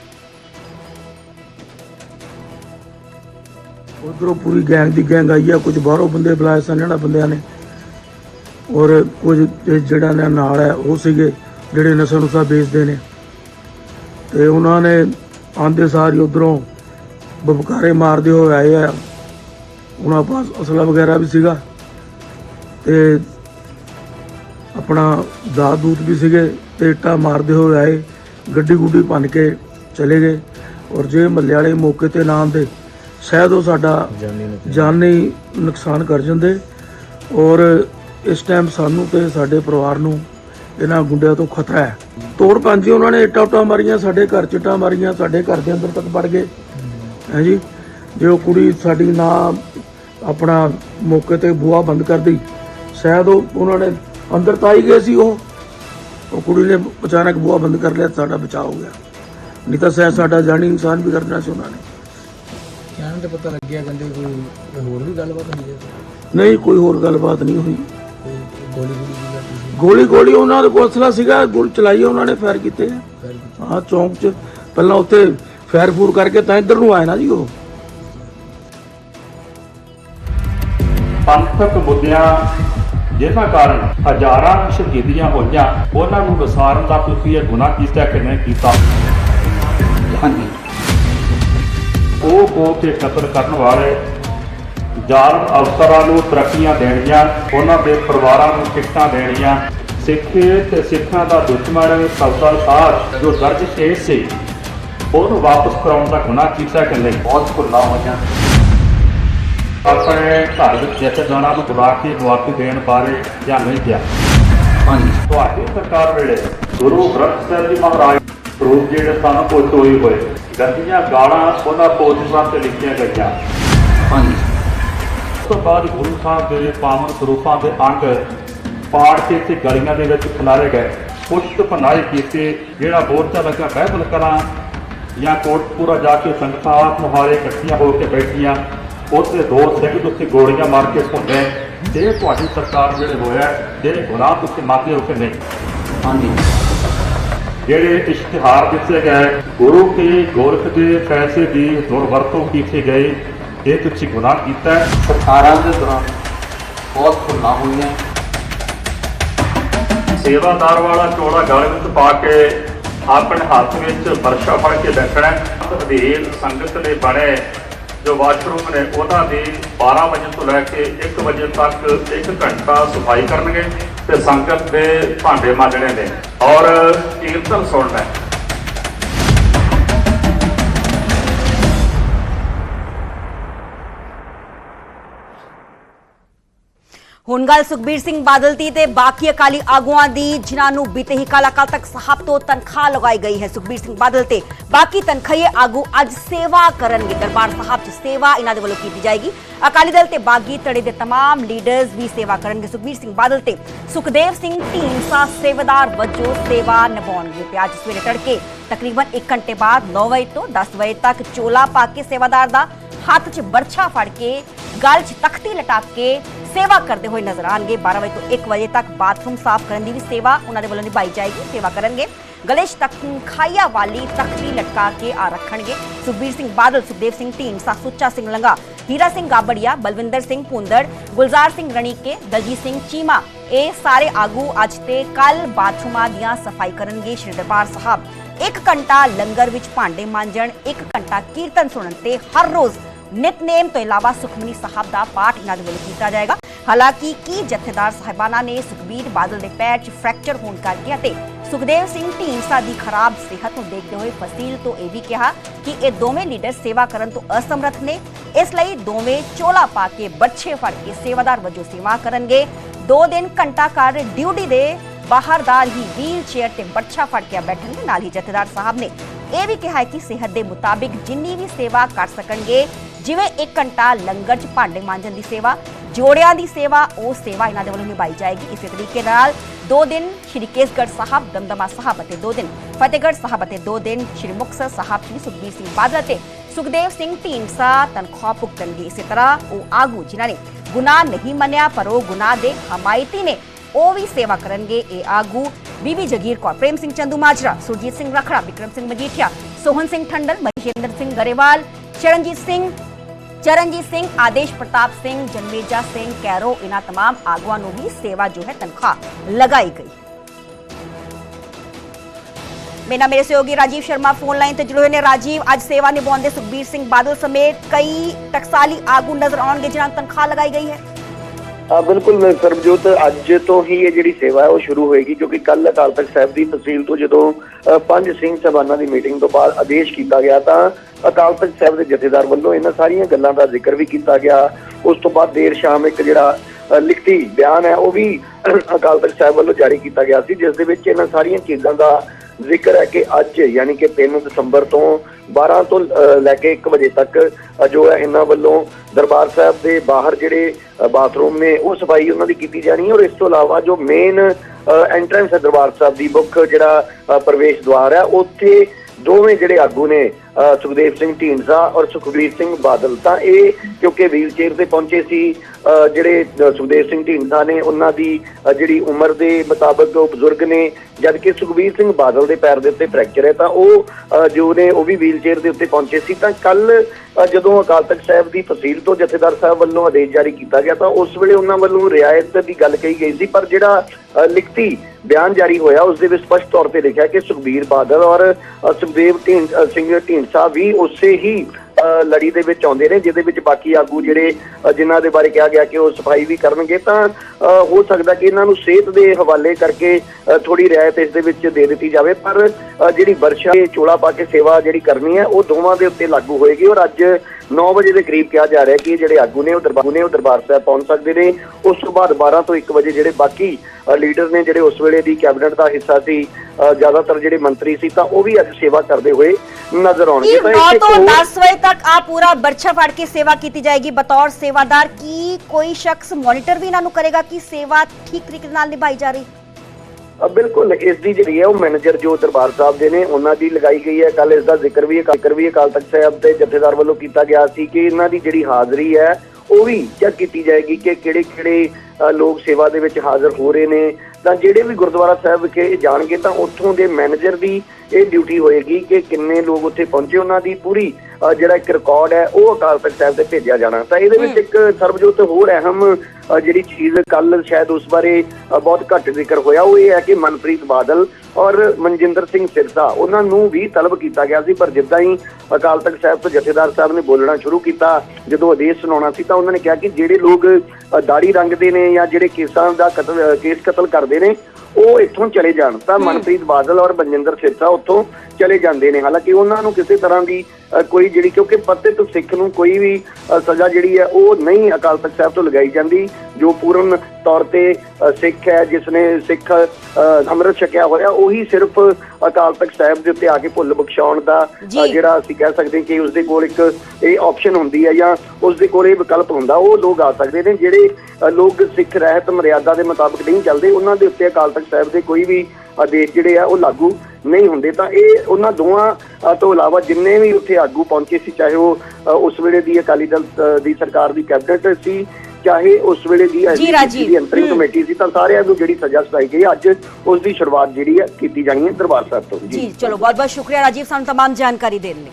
C: ਉਧਰੋਂ ਪੂਰੀ ਗੈਂਗ ਦੀ ਗੈਂਗ ਆਈ ਆ, ਕੁਝ ਬਾਹਰੋਂ ਬੰਦੇ ਬੁਲਾਏ ਸਨ, ਇਹਨਾਂ ਬੰਦਿਆਂ ਨੇ। ਔਰ ਕੁਝ ਜਿਹੜਾ ਨੇ ਨਾਲ ਹੈ, ਉਹ ਸੀਗੇ, ਜਿਹੜੇ ਨਸ਼ਾ ਨੁਸ਼ਾ ਵੇਚਦੇ ਨੇ। ਤੇ ਉਹਨਾਂ ਨੇ ਆਂਦੇ ਸਾਰ ਹੀ ਉਧਰੋਂ ਬਬਕਾਰੇ ਮਾਰਦੇ ਹੋਏ ਆਏ ਆ। ਉਹਨਾਂ ਪਾਸ ਅਸਲਾ ਵਗੈਰਾ ਵੀ ਸੀਗਾ। ਤੇ ਆਪਣਾ ਦਾਤ ਦੂਤ ਵੀ ਸੀਗੇ, ਤੇ ਇੱਟਾਂ ਮਾਰਦੇ ਹੋਏ ਆਏ, ਗੱਡੀ ਗੁੱਡੀ ਭੰਨ ਕੇ ਚਲੇ ਗਏ। ਔਰ ਜੇ ਮੱਲੇ ਵਾਲੇ ਮੌਕੇ ਤੇ ਨਾ ਆਉਂਦੇ ਸ਼ਾਇਦ ਉਹ ਸਾਡਾ ਜਾਨੀ ਨੁਕਸਾਨ। ਕਰ ਜਾਂਦੇ। ਔਰ ਇਸ ਟਾਈਮ ਸਾਨੂੰ ਤੇ ਸਾਡੇ ਪਰਿਵਾਰ ਨੂੰ ਇਹਨਾਂ ਗੁੰਡਿਆਂ ਤੋਂ ਖਤਰਾ ਹੈ। ਤੋੜ ਪੰਜੀ ਉਹਨਾਂ ਨੇ ਇੱਟਾਂ ਉੱਟਾਂ ਮਾਰੀਆਂ ਸਾਡੇ ਘਰ ਚਿੱਟਾਂ ਮਾਰੀਆਂ ਸਾਡੇ ਘਰ ਦੇ ਅੰਦਰ ਤੱਕ ਵੜ ਗਏ। ਹੈ ਜੀ? ਜੇ ਉਹ ਕੁੜੀ ਸਾਡੀ ਨਾ ਆਪਣਾ ਮੌਕੇ ਤੇ ਬੂਹਾ ਬੰਦ ਕਰਦੀ ਸ਼ਾਇਦ ਉਹ ਉਹਨਾਂ ਨੇ ਅੰਦਰ ਤਾਂ ਹੀ ਗਏ ਸੀ ਉਹ। ਉਹ ਕੁੜੀ ਨੇ ਅਚਾਨਕ ਬੂਹਾ ਬੰਦ ਕਰ ਲਿਆ ਸਾਡਾ ਬਚਾਅ ਹੋ ਗਿਆ। ਨਹੀਂ ਤਾਂ ਸ਼ਾਇਦ ਸਾਡਾ ਜਾਨੀ ਇਨਸਾਨ ਵੀ ਕਰਨਾ ਸੀ ਉਹਨਾਂ ਨੇ।
D: ਕਹਿਣ ਤੇ ਪਤਾ ਲੱਗਿਆ ਕਹਿੰਦੇ ਕੋਈ ਹੋਰ ਵੀ ਗੱਲਬਾਤ ਹੋਈ ਹੈ?
C: ਨਹੀਂ ਕੋਈ ਹੋਰ ਗੱਲਬਾਤ ਨਹੀਂ ਹੋਈ।
D: ਗੋਲੀ ਗੋਲੀ ਵੀ ਲੱਗੀ ਸੀ?
C: ਗੋਲੀ ਗੋਲੀ ਉਹਨਾਂ ਦਾ ਕੋਲ ਅਸਲਾ ਸੀਗਾ ਗੋਲੀ ਚਲਾਈ ਉਹਨਾਂ ਨੇ ਫਾਇਰ ਕੀਤੇ। ਹਾਂ ਚੌਂਕ 'ਚ। ਪਹਿਲਾਂ ਉੱਥੇ ਫਾਇਰ ਫੂਰ ਕਰਕੇ ਤਾਂ ਇੱਧਰ ਨੂੰ ਆਏ ਨਾ ਜੀ ਉਹ।
E: ਪੰਥਕ ਮੁੱਦਿਆਂ ਜਿਨ੍ਹਾਂ ਕਾਰਨ ਹਜ਼ਾਰਾਂ ਸ਼ਹੀਦੀਆਂ ਹੋਈਆਂ ਉਹਨਾਂ ਨੂੰ ਵਿਸਾਰਨ ਦਾ ਤੁਸੀਂ ਇਹ ਗੁਨਾਹ ਕੀਤਾ ਕਿ ਨਹੀਂ ਕੀਤਾ? ਹਾਂਜੀ। ਉਹ ਕੋ ਕੇ ਕਤਲ ਕਰਨ ਵਾਲੇ ਜ਼ਾਲਮ ਅਫਸਰਾਂ ਨੂੰ ਤਰੱਕੀਆਂ ਦੇਣੀਆਂ ਉਹਨਾਂ ਦੇ ਪਰਿਵਾਰਾਂ ਨੂੰ ਟਿਕਟਾਂ ਦੇਣੀਆਂ। ਸਿੱਖੇ ਤੇ ਸਿੱਖਾਂ ਦਾ ਦੁਸ਼ਮਣ ਸੌਦਾ ਸਾਧ ਜੋ ਦਰਜ ਕੇਸ ਸੀ ਉਹਨੂੰ ਵਾਪਸ ਕਰਾਉਣ ਦਾ ਗੁਨਾਹ ਕੀਤਾ ਕਿ ਨਹੀਂ? ਬਹੁਤ ਭੁੱਲਾਂ ਹੋਈਆਂ। ਆਪਣੇ ਘਰ ਵਿੱਚ ਜਥੇਦਾਰਾਂ ਨੂੰ ਬੁਲਾ ਕੇ ਮੁਆਫੀ ਦੇਣ ਬਾਰੇ ਜਾਂ ਨਹੀਂ ਗਿਆ ਹਾਂਜੀ। ਤੁਹਾਡੀ ਸਰਕਾਰ ਵੇਲੇ ਗੁਰੂ ਗ੍ਰੰਥ ਸਾਹਿਬ ਜੀ ਮਹਾਰਾਜ ਰੂਪ ਜਿਹੜੇ ਸਨ ਚੋਰੀ ਹੋਏ। ਗੰਦੀਆਂ ਗਾਲਾਂ ਉਹਨਾਂ ਪੋਸਟਰਾਂ ਤੇ ਲਿਖੀਆਂ ਗਈਆਂ। ਹਾਂਜੀ। ਉਸ ਤੋਂ ਬਾਅਦ ਗੁਰੂ ਸਾਹਿਬ ਦੇ ਪਾਵਨ ਸਰੂਪਾਂ ਦੇ ਅੰਗ ਪਾੜ ਕੇ ਤੇ ਗਲੀਆਂ ਦੇ ਵਿੱਚ ਖਿਲਾਰੇ ਗਏ। ਪੁਸ਼ਤ ਪਨਾਏ ਕੀਤੇ ਜਿਹੜਾ ਮੋਰਚਾ ਲੱਗਾ ਬਾਈਬਲ ਕਰਾਂ ਜਾਂ ਕੋਟਪੂਰਾ ਜਾ ਕੇ ਸੰਗਤਾਂ ਆਪ ਮੁਹਾਰੇ ਇਕੱਠੀਆਂ ਹੋ ਕੇ ਬੈਠੀਆਂ ਉੱਥੇ ਦੋ ਸਿੰਘ ਤੁਸੀਂ ਗੋਲੀਆਂ ਮਾਰ ਕੇ ਭੁੰਨੇ ਇਹ ਤੁਹਾਡੀ ਸਰਕਾਰ ਵੇਲੇ ਹੋਇਆ ਜਿਹੜੇ ਗੁਨਾਹ ਤੁਸੀਂ ਮੰਨਦੇ ਹੋ ਕਿ ਨਹੀਂ ਹਾਂਜੀ। ਜਿਹੜੇ ਇਸ਼ਤਿਹਾਰ ਦਿੱਤੇ ਗਏ ਗੁਰੂ ਕੇ ਗੋਰਖ ਦੇ ਪੈਸੇ ਦੀ ਦੁਰਵਰਤੋਂ ਕੀਤੀ ਗਈ ਇਹ ਤੁਸੀਂ ਗੁਨਾਹ ਕੀਤਾ ਹੈ।
F: ਸਰਕਾਰਾਂ ਦੇ ਦੌਰਾਨ ਬਹੁਤ ਭੁੱਲਾਂ ਹੋਈਆਂ।
E: ਸੇਵਾਦਾਰ ਵਾਲਾ ਚੋਲਾ ਗਲ ਵਿੱਚ ਪਾ ਕੇ ਆਪਣੇ ਹੱਥ ਵਿੱਚ ਵਰਸ਼ਾ ਫੜ ਕੇ ਬੈਠਣਾ ਅਧੀਨ ਸੰਗਤ ਦੇ ਬਣੇ ਜੋ ਵਾਸ਼ਰੂਮ ਨੇ, ਉਹਨਾਂ ਦੀ 12 ਵਜੇ ਤੋਂ ਲੈ ਕੇ 1 ਵਜੇ ਤੱਕ 1 ਘੰਟਾ ਸਫ਼ਾਈ ਕਰਨਗੇ ਤੇ ਸੰਗਤ ਦੇ ਭਾਂਡੇ ਮਾਂਜਣੇ ਨੇ। ਔਰ ਕੀਰਤਨ ਸੁਣਨਾ
A: ਹੁਣ ਗੱਲ ਸੁਖਬੀਰ ਸਿੰਘ ਬਾਦਲ ਦੀ ਤੇ ਬਾਕੀ ਅਕਾਲੀ ਆਗੂਆਂ ਦੀ ਜਿਨ੍ਹਾਂ ਨੂੰ ਬੀਤੇ ਹੀ ਕਾਲਾ ਕਾਲ ਤੱਕ ਸਾਹਿਬ ਤੋਂ ਤਨਖਾਹ ਲਗਾਈ ਗਈ ਹੈ ਸੁਖਬੀਰ ਸਿੰਘ ਬਾਦਲ ਤੇ ਬਾਕੀ ਤਨਖਾਹੀਏ ਆਗੂ ਅੱਜ ਸੇਵਾ ਕਰਨਗੇ ਦਰਬਾਰ ਸਾਹਿਬ 'ਚ ਸੇਵਾ ਇਹਨਾਂ ਦੇ ਵੱਲੋਂ ਕੀਤੀ ਜਾਏਗੀ ਅਕਾਲੀ ਦਲ ਤੇ ਬਾਗੀ ਧੜੇ ਦੇ तमाम ਲੀਡਰਸ ਵੀ ਸੇਵਾ ਕਰਨਗੇ ਸੁਖਬੀਰ ਸਿੰਘ ਬਾਦਲ ਤੇ ਸੁਖਦੇਵ ਸਿੰਘ ਢੀਂਡਸਾ ਸੇਵਾਦਾਰ ਵਜੋਂ ਸੇਵਾ ਨਿਭਾਉਣਗੇ ਤੇ ਅੱਜ ਸਵੇਰੇ ਤੜਕੇ ਤਕਰੀਬਨ 1 ਘੰਟੇ ਬਾਅਦ 9 ਵਜੇ ਤੋਂ 10 ਵਜੇ ਤੱਕ ਚੋਲਾ ਪਾ ਕੇ ਸੇਵਾਦਾਰ ਦਾ ਹੱਥ 'ਚ ਬਰਛਾ ਫੜ ਕੇ, ਗਲ 'ਚ ਤਖਤੀ ਲਟਾ ਕੇ ਸੇਵਾ ਕਰਦੇ ਹੋਏ ਨਜ਼ਰ ਆਣਗੇ 12 ਵਜੇ ਤੋਂ 1 ਵਜੇ ਤੱਕ ਬਾਥਰੂਮ ਸਾਫ਼ ਕਰਨ ਦੀ ਵੀ ਸੇਵਾ ਉਹਨਾਂ ਦੇ ਵੱਲੋਂ ਨਿਭਾਈ ਜਾਏਗੀ, ਸੇਵਾ ਕਰਨਗੇ। ਗਲੇਸ਼ ਤੱਕ ਖਾਈਆ ਵਾਲੀ ਤਖਤੀ ਲਟਕਾ ਕੇ ਆ ਰੱਖਣਗੇ। ਸੁਖਬੀਰ ਸਿੰਘ ਬਾਦਲ, ਸੁਖਦੇਵ ਸਿੰਘ ਢੀਂਡਸਾ ਸੁੱਚਾ ਸਿੰਘ ਲੰਗਾ, ਹੀਰਾ ਸਿੰਘ ਗਾਬੜੀਆ, ਬਲਵਿੰਦਰ ਸਿੰਘ ਪੁੰਦੜ, ਗੁਲਜ਼ਾਰ ਸਿੰਘ ਰਣੀਕੇ, ਦਲਜੀਤ ਸਿੰਘ ਚੀਮਾ, ਇਹ ਸਾਰੇ ਆਗੂ ਅੱਜ ਤੇ ਕੱਲ ਬਾਥਰੂਮਾਂ ਦੀਆਂ ਸਫ਼ਾਈ ਕਰਨਗੇ। ਸ਼੍ਰੀ ਦਰਬਾਰ ਸਾਹਿਬ ਇੱਕ ਘੰਟਾ ਲੰਗਰ ਵਿੱਚ ਭਾਂਡੇ ਮਾਂਜਣ, ਇੱਕ ਘੰਟਾ ਕੀਰਤਨ ਸੁਣਨ ਤੇ ਹਰ ਰੋਜ਼ ਨਿਤਨੇਮ ਤੋਂ ਇਲਾਵਾ ਸੁਖਮਨੀ ਸਾਹਿਬ ਦਾ ਪਾਠ ਇਹਨਾਂ ਦੇ ਵੱਲੋਂ ਕੀਤਾ ਜਾਏਗਾ। ਹਾਲਾਂਕਿ ਕੀ ਜਥੇਦਾਰ ਸਾਹਿਬਾਨਾਂ ਨੇ ਸੁਖਬੀਰ ਬਾਦਲ ਦੇ ਪੈਰ 'ਚ ਫ੍ਰੈਕਚਰ ਹੋਣ ਕਰਕੇ ਅਤੇ ਸੁਖਦੇਵ ਸਿੰਘ ਢੀਂਡਸਾ ਦੀ ਖਰਾਬ ਸਿਹਤ ਨੂੰ ਦੇਖਦੇ ਹੋਏ ਫਸੀਲ ਤੋਂ ਇਹ ਵੀ ਕਿਹਾ ਕਿ ਇਹ ਦੋਵੇਂ ਲੀਡਰ ਸੇਵਾ ਕਰਨ ਤੋਂ ਅਸਮਰਥ ਨੇ। ਇਸ ਲਈ ਦੋਵੇਂ ਚੋਲਾ ਪਾ ਕੇ ਬੱਚੇ ਫੜ ਕੇ ਸੇਵਾਦਾਰ ਵਜੋਂ ਸੇਵਾ ਕਰਨਗੇ। ਦੋ ਦਿਨ ਘੰਟਾ ਕਰ ਡਿਊਟੀ ਦੇ ਬਾਹਰਦਾਰ ਹੀ ਵੀਲ ਚੇਅਰ ਤੇ ਬੱਚਾ ਫੜ ਕੇ ਬੈਠਣਗੇ ਨਾਲ ਹੀ ਜਥੇਦਾਰ ਸਾਹਿਬ ਨੇ ਇਹ ਵੀ ਕਿਹਾ ਕਿ ਸਿਹਤ ਦੇ ਮੁਤਾਬਿਕ ਜਿੰਨੀ ਵੀ ਸੇਵਾ ਕਰ ਸਕਣਗੇ, ਜਿਵੇਂ 1 ਘੰਟਾ ਲੰਗਰ 'ਚ ਭਾਂਡੇ ਮਾਂਜਣ ਦੀ ਸੇਵਾ, ਜੋੜਿਆਂ ਦੀ ਸੇਵਾ, ਉਹ ਸੇਵਾ ਇਹਨਾਂ ਦੇ ਵੱਲੋਂ ਨਿਭਾਈ ਜਾਏਗੀ। ਇਸੇ ਤਰੀਕੇ ਨਾਲ ਦੋ ਦਿਨ ਸ਼੍ਰੀ ਕੇਸਗੜ੍ਹ ਸਾਹਿਬ, ਦਮਦਮਾ ਸਾਹਿਬ ਅਤੇ ਦੋ ਦਿਨ ਫਤਿਹਗੜ੍ਹ ਸਾਹਿਬ ਅਤੇ ਦੋ ਦਿਨ ਸ਼੍ਰੀ ਮੁਕਤਸਰ ਸਾਹਿਬ ਸ਼੍ਰੀ ਸੁਖਬੀਰ ਸਿੰਘ ਬਾਦਲ ਅਤੇ ਸੁਖਦੇਵ ਸਿੰਘ ਢੀਂਡਸਾ ਤਨਖਾਹ ਭੁਗਤਣਗੇ। ਇਸੇ ਤਰ੍ਹਾਂ ਉਹ ਆਗੂ ਜਿਨ੍ਹਾਂ ਨੇ ਗੁਨਾਹ ਨਹੀਂ ਮੰਨਿਆ, ਪਰ ਉਹ ਗੁਨਾਹ ਦੇ ਹਮਾਇਤੀ ਨੇ, ਉਹ ਵੀ ਸੇਵਾ ਕਰਨਗੇ। ਇਹ ਆਗੂ बीबी जगीर, कौर प्रेम सिंह, चंदू माजरा, सुरजीत सिंह रखड़ा, विक्रम सिंह मजीठिया, सोहन सिंह ठंडल, महेंद्र सिंह गरेवाल, चरणजीत सिंह चरणजीत सिंह, आदेश प्रताप सिंह, जनमेजा सिंह, कैरो, इना तमाम आगुआ भी सेवा जो है तनख्वाह लगाई गई। मेरा मेरे सहयोगी राजीव शर्मा, फ़ोन लाइन से जुड़े हुए राजीव, आज सेवा निभा सुखबीर सिंह बादल समेत कई टकसाली आगू नज़र आने जिन्हें तनख्वाह लगाई गई
G: है। ਬਿਲਕੁਲ ਸਰਬਜੋਤ, ਅੱਜ ਤੋਂ ਹੀ ਇਹ ਜਿਹੜੀ ਸੇਵਾ ਹੈ ਉਹ ਸ਼ੁਰੂ ਹੋਏਗੀ ਕਿਉਂਕਿ ਕੱਲ ਅਕਾਲ ਤਖਤ ਸਾਹਿਬ ਦੀ ਤਹਿਸੀਲ ਤੋਂ ਜਦੋਂ ਪੰਜ ਸਿੰਘ ਸਭਾਨਾਂ ਦੀ ਮੀਟਿੰਗ ਤੋਂ ਬਾਅਦ ਆਦੇਸ਼ ਕੀਤਾ ਗਿਆ ਤਾਂ ਅਕਾਲ ਤਖਤ ਸਾਹਿਬ ਦੇ ਜਥੇਦਾਰ ਵੱਲੋਂ ਇਹਨਾਂ ਸਾਰੀਆਂ ਗੱਲਾਂ ਦਾ ਜ਼ਿਕਰ ਵੀ ਕੀਤਾ ਗਿਆ। ਉਸ ਤੋਂ ਬਾਅਦ ਦੇਰ ਸ਼ਾਮ ਇੱਕ ਜਿਹੜਾ ਲਿਖਤੀ ਬਿਆਨ ਹੈ, ਉਹ ਵੀ ਅਕਾਲ ਤਖਤ ਸਾਹਿਬ ਵੱਲੋਂ ਜਾਰੀ ਕੀਤਾ ਗਿਆ ਸੀ, ਜਿਸ ਦੇ ਵਿੱਚ ਇਹਨਾਂ ਸਾਰੀਆਂ ਚੀਜ਼ਾਂ ਦਾ ਜ਼ਿਕਰ ਹੈ ਕਿ ਅੱਜ, ਯਾਨੀ ਕਿ 3 ਦਸੰਬਰ ਤੋਂ 12 ਤੋਂ ਲੈ ਕੇ 1 ਵਜੇ ਤੱਕ ਜੋ ਹੈ ਇਹਨਾਂ ਵੱਲੋਂ ਦਰਬਾਰ ਸਾਹਿਬ ਦੇ ਬਾਹਰ ਜਿਹੜੇ ਬਾਥਰੂਮ ਨੇ, ਉਹ ਸਫ਼ਾਈ ਉਹਨਾਂ ਦੀ ਕੀਤੀ ਜਾਣੀ ਹੈ ਔਰ ਇਸ ਤੋਂ ਇਲਾਵਾ ਜੋ ਮੇਨ ਐਂਟਰੈਂਸ ਹੈ ਦਰਬਾਰ ਸਾਹਿਬ ਦੀ, ਮੁੱਖ ਜਿਹੜਾ ਪ੍ਰਵੇਸ਼ ਦੁਆਰ ਹੈ, ਉੱਥੇ ਦੋਵੇਂ ਜਿਹੜੇ ਆਗੂ ਨੇ ਸੁਖਦੇਵ ਸਿੰਘ ਢੀਂਡਸਾ ਔਰ ਸੁਖਬੀਰ ਸਿੰਘ ਬਾਦਲ। ਤਾਂ ਇਹ ਕਿਉਂਕਿ ਵੀਲ ਚੇਅਰ ਤੇ ਪਹੁੰਚੇ ਸੀ ਅ, ਜਿਹੜੇ ਸੁਖਦੇਵ ਸਿੰਘ ਢੀਂਡਸਾ ਨੇ ਉਹਨਾਂ ਦੀ ਜਿਹੜੀ ਉਮਰ ਦੇ ਮੁਤਾਬਕ ਉਹ ਬਜ਼ੁਰਗ ਨੇ ਜਦਕਿ ਸੁਖਬੀਰ ਸਿੰਘ ਬਾਦਲ ਦੇ ਪੈਰ ਦੇ ਉੱਤੇ ਫ੍ਰੈਕਚਰ ਹੈ ਤਾਂ ਉਹ ਜੋ ਨੇ ਉਹ ਵੀ ਵੀਲ ਚੇਅਰ ਦੇ ਉੱਤੇ ਪਹੁੰਚੇ ਸੀ। ਤਾਂ ਕੱਲ ਜਦੋਂ ਅਕਾਲ ਤਖਤ ਸਾਹਿਬ ਦੀ ਤਹਿਸੀਲ ਤੋਂ ਜਥੇਦਾਰ ਸਾਹਿਬ ਵੱਲੋਂ ਆਦੇਸ਼ ਜਾਰੀ ਕੀਤਾ ਗਿਆ ਤਾਂ ਉਸ ਵੇਲੇ ਉਹਨਾਂ ਵੱਲੋਂ ਰਿਆਇਤ ਦੀ ਗੱਲ ਕਹੀ ਗਈ ਸੀ ਪਰ ਜਿਹੜਾ ਲਿਖਤੀ ਬਿਆਨ ਜਾਰੀ ਹੋਇਆ ਉਸ ਦੇ ਵਿੱਚ ਸਪਸ਼ਟ ਤੌਰ ਤੇ ਲਿਖਿਆ ਕਿ ਸੁਖਬੀਰ ਬਾਦਲ ਔਰ ਸੁਖਦੇਵ ਢੀਂਡ ਸਿੰਘ ਢੀਂਡਸਾ ਵੀ ਉਸੇ ਹੀ ਲੜੀ ਦੇ ਵਿੱਚ ਆਉਂਦੇ ਨੇ ਜਿਹਦੇ ਵਿੱਚ ਬਾਕੀ ਆਗੂ ਜਿਹੜੇ ਅ, ਜਿਨ੍ਹਾਂ ਦੇ ਬਾਰੇ ਕਿਹਾ ਗਿਆ ਕਿ ਉਹ ਸਫ਼ਾਈ ਵੀ ਕਰਨਗੇ ਤਾਂ ਅ, ਹੋ ਸਕਦਾ ਕਿ ਇਹਨਾਂ ਨੂੰ ਸਿਹਤ ਦੇ ਹਵਾਲੇ ਕਰਕੇ ਥੋੜੀ ਰਿਆਇਤ ਇਸ ਦੇ ਵਿੱਚ ਦੇ ਦਿੱਤੀ ਜਾਵੇ ਪਰ ਜਿਹੜੀ ਵਰਸ਼ਾ ਇਹ ਚੋਲਾ ਪਾ ਕੇ ਸੇਵਾ ਜਿਹੜੀ ਕਰਨੀ ਹੈ ਉਹ ਦੋਵਾਂ ਦੇ ਉੱਤੇ ਲਾਗੂ ਹੋਏਗੀ ਔਰ ਅੱਜ 9 ਵਜੇ ਦੇ ਕਰੀਬ ਕਿਹਾ ਜਾ ਰਿਹਾ ਕਿ ਜਿਹੜੇ ਆਗੂ ਨੇ ਉਹ ਦਰਬਾਰ ਨੇ ਉਹ ਦਰਬਾਰ ਸਾਹਿਬ ਪਹੁੰਚ ਸਕਦੇ ਨੇ। ਉਸ ਤੋਂ ਬਾਅਦ 12 ਤੋਂ 1 ਵਜੇ ਜਿਹੜੇ ਬਾਕੀ ਲੀਡਰ ਨੇ ਜਿਹੜੇ ਉਸ ਵੇਲੇ ਦੀ ਕੈਬਨਿਟ ਦਾ ਹਿੱਸਾ ਸੀ ਜ਼ਿਆਦਾਤਰ ਜਿਹੜੇ ਮੰਤਰੀ ਸੀ ਤਾਂ ਉਹ ਵੀ ਅੱਜ ਸੇਵਾ ਕਰਦੇ ਹੋਏ ਨਜ਼ਰ ਆਉਣਗੇ। ਤਾਂ
A: 9
G: ਇੱਥੇ
A: ਤੋਂ
G: ਇੱਕ ਹੋਰ-
A: 10 ਵਜੇ ਤੱਕ ਆ ਪੂਰਾ ਬਰਛਾ ਫੜ ਕੇ ਸੇਵਾ ਕੀਤੀ ਜਾਏਗੀ। ਬਤੌਰ ਸੇਵਾਦਾਰ ਕੀ ਕੋਈ ਸ਼ਖਸ ਮੋਨੀਟਰ ਵੀ ਇਹਨਾਂ ਨੂੰ ਕਰੇਗਾ ਕਿ ਸੇਵਾ ਠੀਕ ਤਰੀਕੇ ਨਾਲ ਨਿਭਾਈ ਜਾ ਰਹੀ?
G: ਬਿਲਕੁਲ ਇਸ ਦੀ ਜਿਹੜੀ ਹੈ ਉਹ ਮੈਨੇਜਰ ਜੋ ਦਰਬਾਰ ਸਾਹਿਬ ਦੇ ਨੇ ਉਹਨਾਂ ਦੀ ਲਗਾਈ ਗਈ ਹੈ। ਕੱਲ ਇਸ ਦਾ ਜ਼ਿਕਰ ਵੀ ਜ਼ਿਕਰ ਵੀ ਅਕਾਲ ਤਖਤ ਸਾਹਿਬ ਦੇ ਜਥੇਦਾਰ ਵੱਲੋਂ ਕੀਤਾ ਗਿਆ ਸੀ ਕਿ ਇਹਨਾਂ ਦੀ ਜਿਹੜੀ ਹਾਜ਼ਰੀ ਹੈ ਉਹ ਵੀ ਚੈੱਕ ਕੀਤੀ ਜਾਏਗੀ ਕਿ ਕਿਹੜੇ ਕਿਹੜੇ ਲੋਕ ਸੇਵਾ ਦੇ ਵਿੱਚ ਹਾਜ਼ਰ ਹੋ ਰਹੇ ਨੇ। ਤਾਂ ਜਿਹੜੇ ਵੀ ਗੁਰਦੁਆਰਾ ਸਾਹਿਬ ਵਿਖੇ ਜਾਣਗੇ ਤਾਂ ਉੱਥੋਂ ਦੇ ਮੈਨੇਜਰ ਦੀ ਇਹ ਡਿਊਟੀ ਹੋਏਗੀ ਕਿ ਕਿੰਨੇ ਲੋਕ ਉੱਥੇ ਪਹੁੰਚੇ ਉਹਨਾਂ ਦੀ। ਪੂਰੀ ਜਿਹੜਾ ਇੱਕ ਰਿਕਾਰਡ ਹੈ ਉਹ ਅਕਾਲ ਤਖਤ ਸਾਹਿਬ ਤੇ ਭੇਜਿਆ ਜਾਣਾ। ਤਾਂ ਇਹਦੇ ਵਿੱਚ ਇੱਕ ਸਰਬਜੋਤ ਹੋਰ ਅਹਿਮ ਜਿਹੜੀ ਚੀਜ਼ ਕੱਲ ਸ਼ਾਇਦ ਉਸ ਬਾਰੇ ਬਹੁਤ ਘੱਟ ਜ਼ਿਕਰ ਹੋਇਆ ਉਹ ਇਹ ਹੈ ਕਿ ਮਨਪ੍ਰੀਤ ਬਾਦਲ ਔਰ ਮਨਜਿੰਦਰ ਸਿੰਘ ਸਿਰਸਾ ਉਹਨਾਂ ਨੂੰ ਵੀ ਤਲਬ ਕੀਤਾ ਗਿਆ ਸੀ ਪਰ ਜਿੱਦਾਂ ਹੀ ਅਕਾਲ ਤਖਤ ਸਾਹਿਬ ਤੋਂ ਜਥੇਦਾਰ ਸਾਹਿਬ ਨੇ ਬੋਲਣਾ ਸ਼ੁਰੂ ਕੀਤਾ ਜਦੋਂ ਆਦੇਸ਼ ਸੁਣਾਉਣਾ ਸੀ ਤਾਂ ਉਹਨਾਂ ਨੇ ਕਿਹਾ ਕਿ ਜਿਹੜੇ ਲੋਕ ਦਾੜੀ ਰੰਗਦੇ ਨੇ ਜਾਂ ਜਿਹੜੇ ਕੇਸਾਂ ਦਾ ਕਤਲ ਕੇਸ ਕਤਲ ਕਰਦੇ ਨੇ ਉਹ ਇੱਥੋਂ ਚਲੇ ਜਾਣ। ਤਾਂ ਮਨਪ੍ਰੀਤ ਬਾਦਲ ਔਰ ਮਨਜਿੰਦਰ ਸਿਰਸਾ ਉੱਥੋਂ ਚਲੇ ਜਾਂਦੇ ਨੇ। ਹਾਲਾਂਕਿ ਉਹਨਾਂ ਨੂੰ ਕਿਸੇ ਤਰ੍ਹਾਂ ਦੀ ਕੋਈ ਜਿਹੜੀ ਕਿਉਂਕਿ ਪਤਿਤ ਸਿੱਖ ਨੂੰ ਕੋਈ ਵੀ ਸਜ਼ਾ ਜਿਹੜੀ ਹੈ ਉਹ ਨਹੀਂ ਅਕਾਲ ਤਖਤ ਸਾਹਿਬ ਤੋਂ ਲਗਾਈ ਜਾਂਦੀ ਜੋ ਪੂਰਨ ਤੌਰ ਤੇ ਸਿੱਖ ਹੈ ਜਿਸ ਨੇ ਸਿੱਖ ਅੰਮ੍ਰਿਤ ਛਕਿਆ ਹੋਇਆ ਉਹੀ ਸਿਰਫ ਅਕਾਲ ਤਖਤ ਸਾਹਿਬ ਦੇ ਉੱਤੇ ਆ ਕੇ ਭੁੱਲ ਬਖਸ਼ਾਉਣ ਦਾ। ਜਿਹੜਾ ਅਸੀਂ ਕਹਿ ਸਕਦੇ ਕਿ ਉਸ ਦੇ ਕੋਲ ਇੱਕ ਇਹ ਆਪਸ਼ਨ ਹੁੰਦੀ ਹੈ ਜਾਂ ਉਸ ਦੇ ਕੋਲ ਇਹ ਵਿਕਲਪ ਹੁੰਦਾ ਉਹ ਲੋਕ ਆ ਸਕਦੇ ਨੇ ਜਿਹੜੇ ਲੋਕ ਸਿੱਖ ਰਹਿਤ ਮਰਿਆਦਾ ਦੇ ਮੁਤਾਬਕ ਨਹੀਂ ਚੱਲਦੇ ਉਹਨਾਂ ਦੇ ਉੱਤੇ ਅਕਾਲ ਤਖਤ ਸਾਹਿਬ ਦੇ ਕੋਈ ਵੀ ਆਦੇਸ਼ ਜਿਹੜੇ ਆ ਉਹ ਲਾਗੂ ਨਹੀਂ ਹੁੰਦੇ ਤਾਂ ਇਹ ਉਹਨਾਂ ਦੋਵਾਂ ਅ, ਤੋਂ ਇਲਾਵਾ ਜਿੰਨੇ ਵੀ ਉੱਥੇ ਆਗੂ ਪਹੁੰਚੇ ਸੀ ਚਾਹੇ ਉਹ ਅ, ਉਸ ਵੇਲੇ ਦੀ ਅਕਾਲੀ ਦਲ ਅ, ਦੀ ਸਰਕਾਰ ਦੀ ਕੈਬਨਿਟ ਸੀ ਚਾਹੇ ਉਸ ਵੇਲੇ ਦੀ
A: ਜੀ, ਰਾਜੀਵ।
G: ਦੀ ਅੰਤਰਿਮ
A: ਹਮ।
G: ਕਮੇਟੀ ਸੀ ਤਾਂ ਸਾਰਿਆਂ ਨੂੰ ਜਿਹੜੀ ਸਜ਼ਾ ਸੁਣਾਈ ਗਈ ਹੈ, ਅੱਜ ਉਸ ਦੀ ਸ਼ੁਰੂਆਤ ਜਿਹੜੀ ਹੈ ਕੀਤੀ ਜਾਣੀ ਹੈ ਦਰਬਾਰ ਸਾਹਿਬ ਤੋਂ
A: ਜੀ ਚਲੋ ਬਹੁਤ ਬਹੁਤ ਸ਼ੁਕਰੀਆ ਰਾਜੀਵ ਸਾਨੂੰ तमाम ਜਾਣਕਾਰੀ ਦੇਣ ਲਈ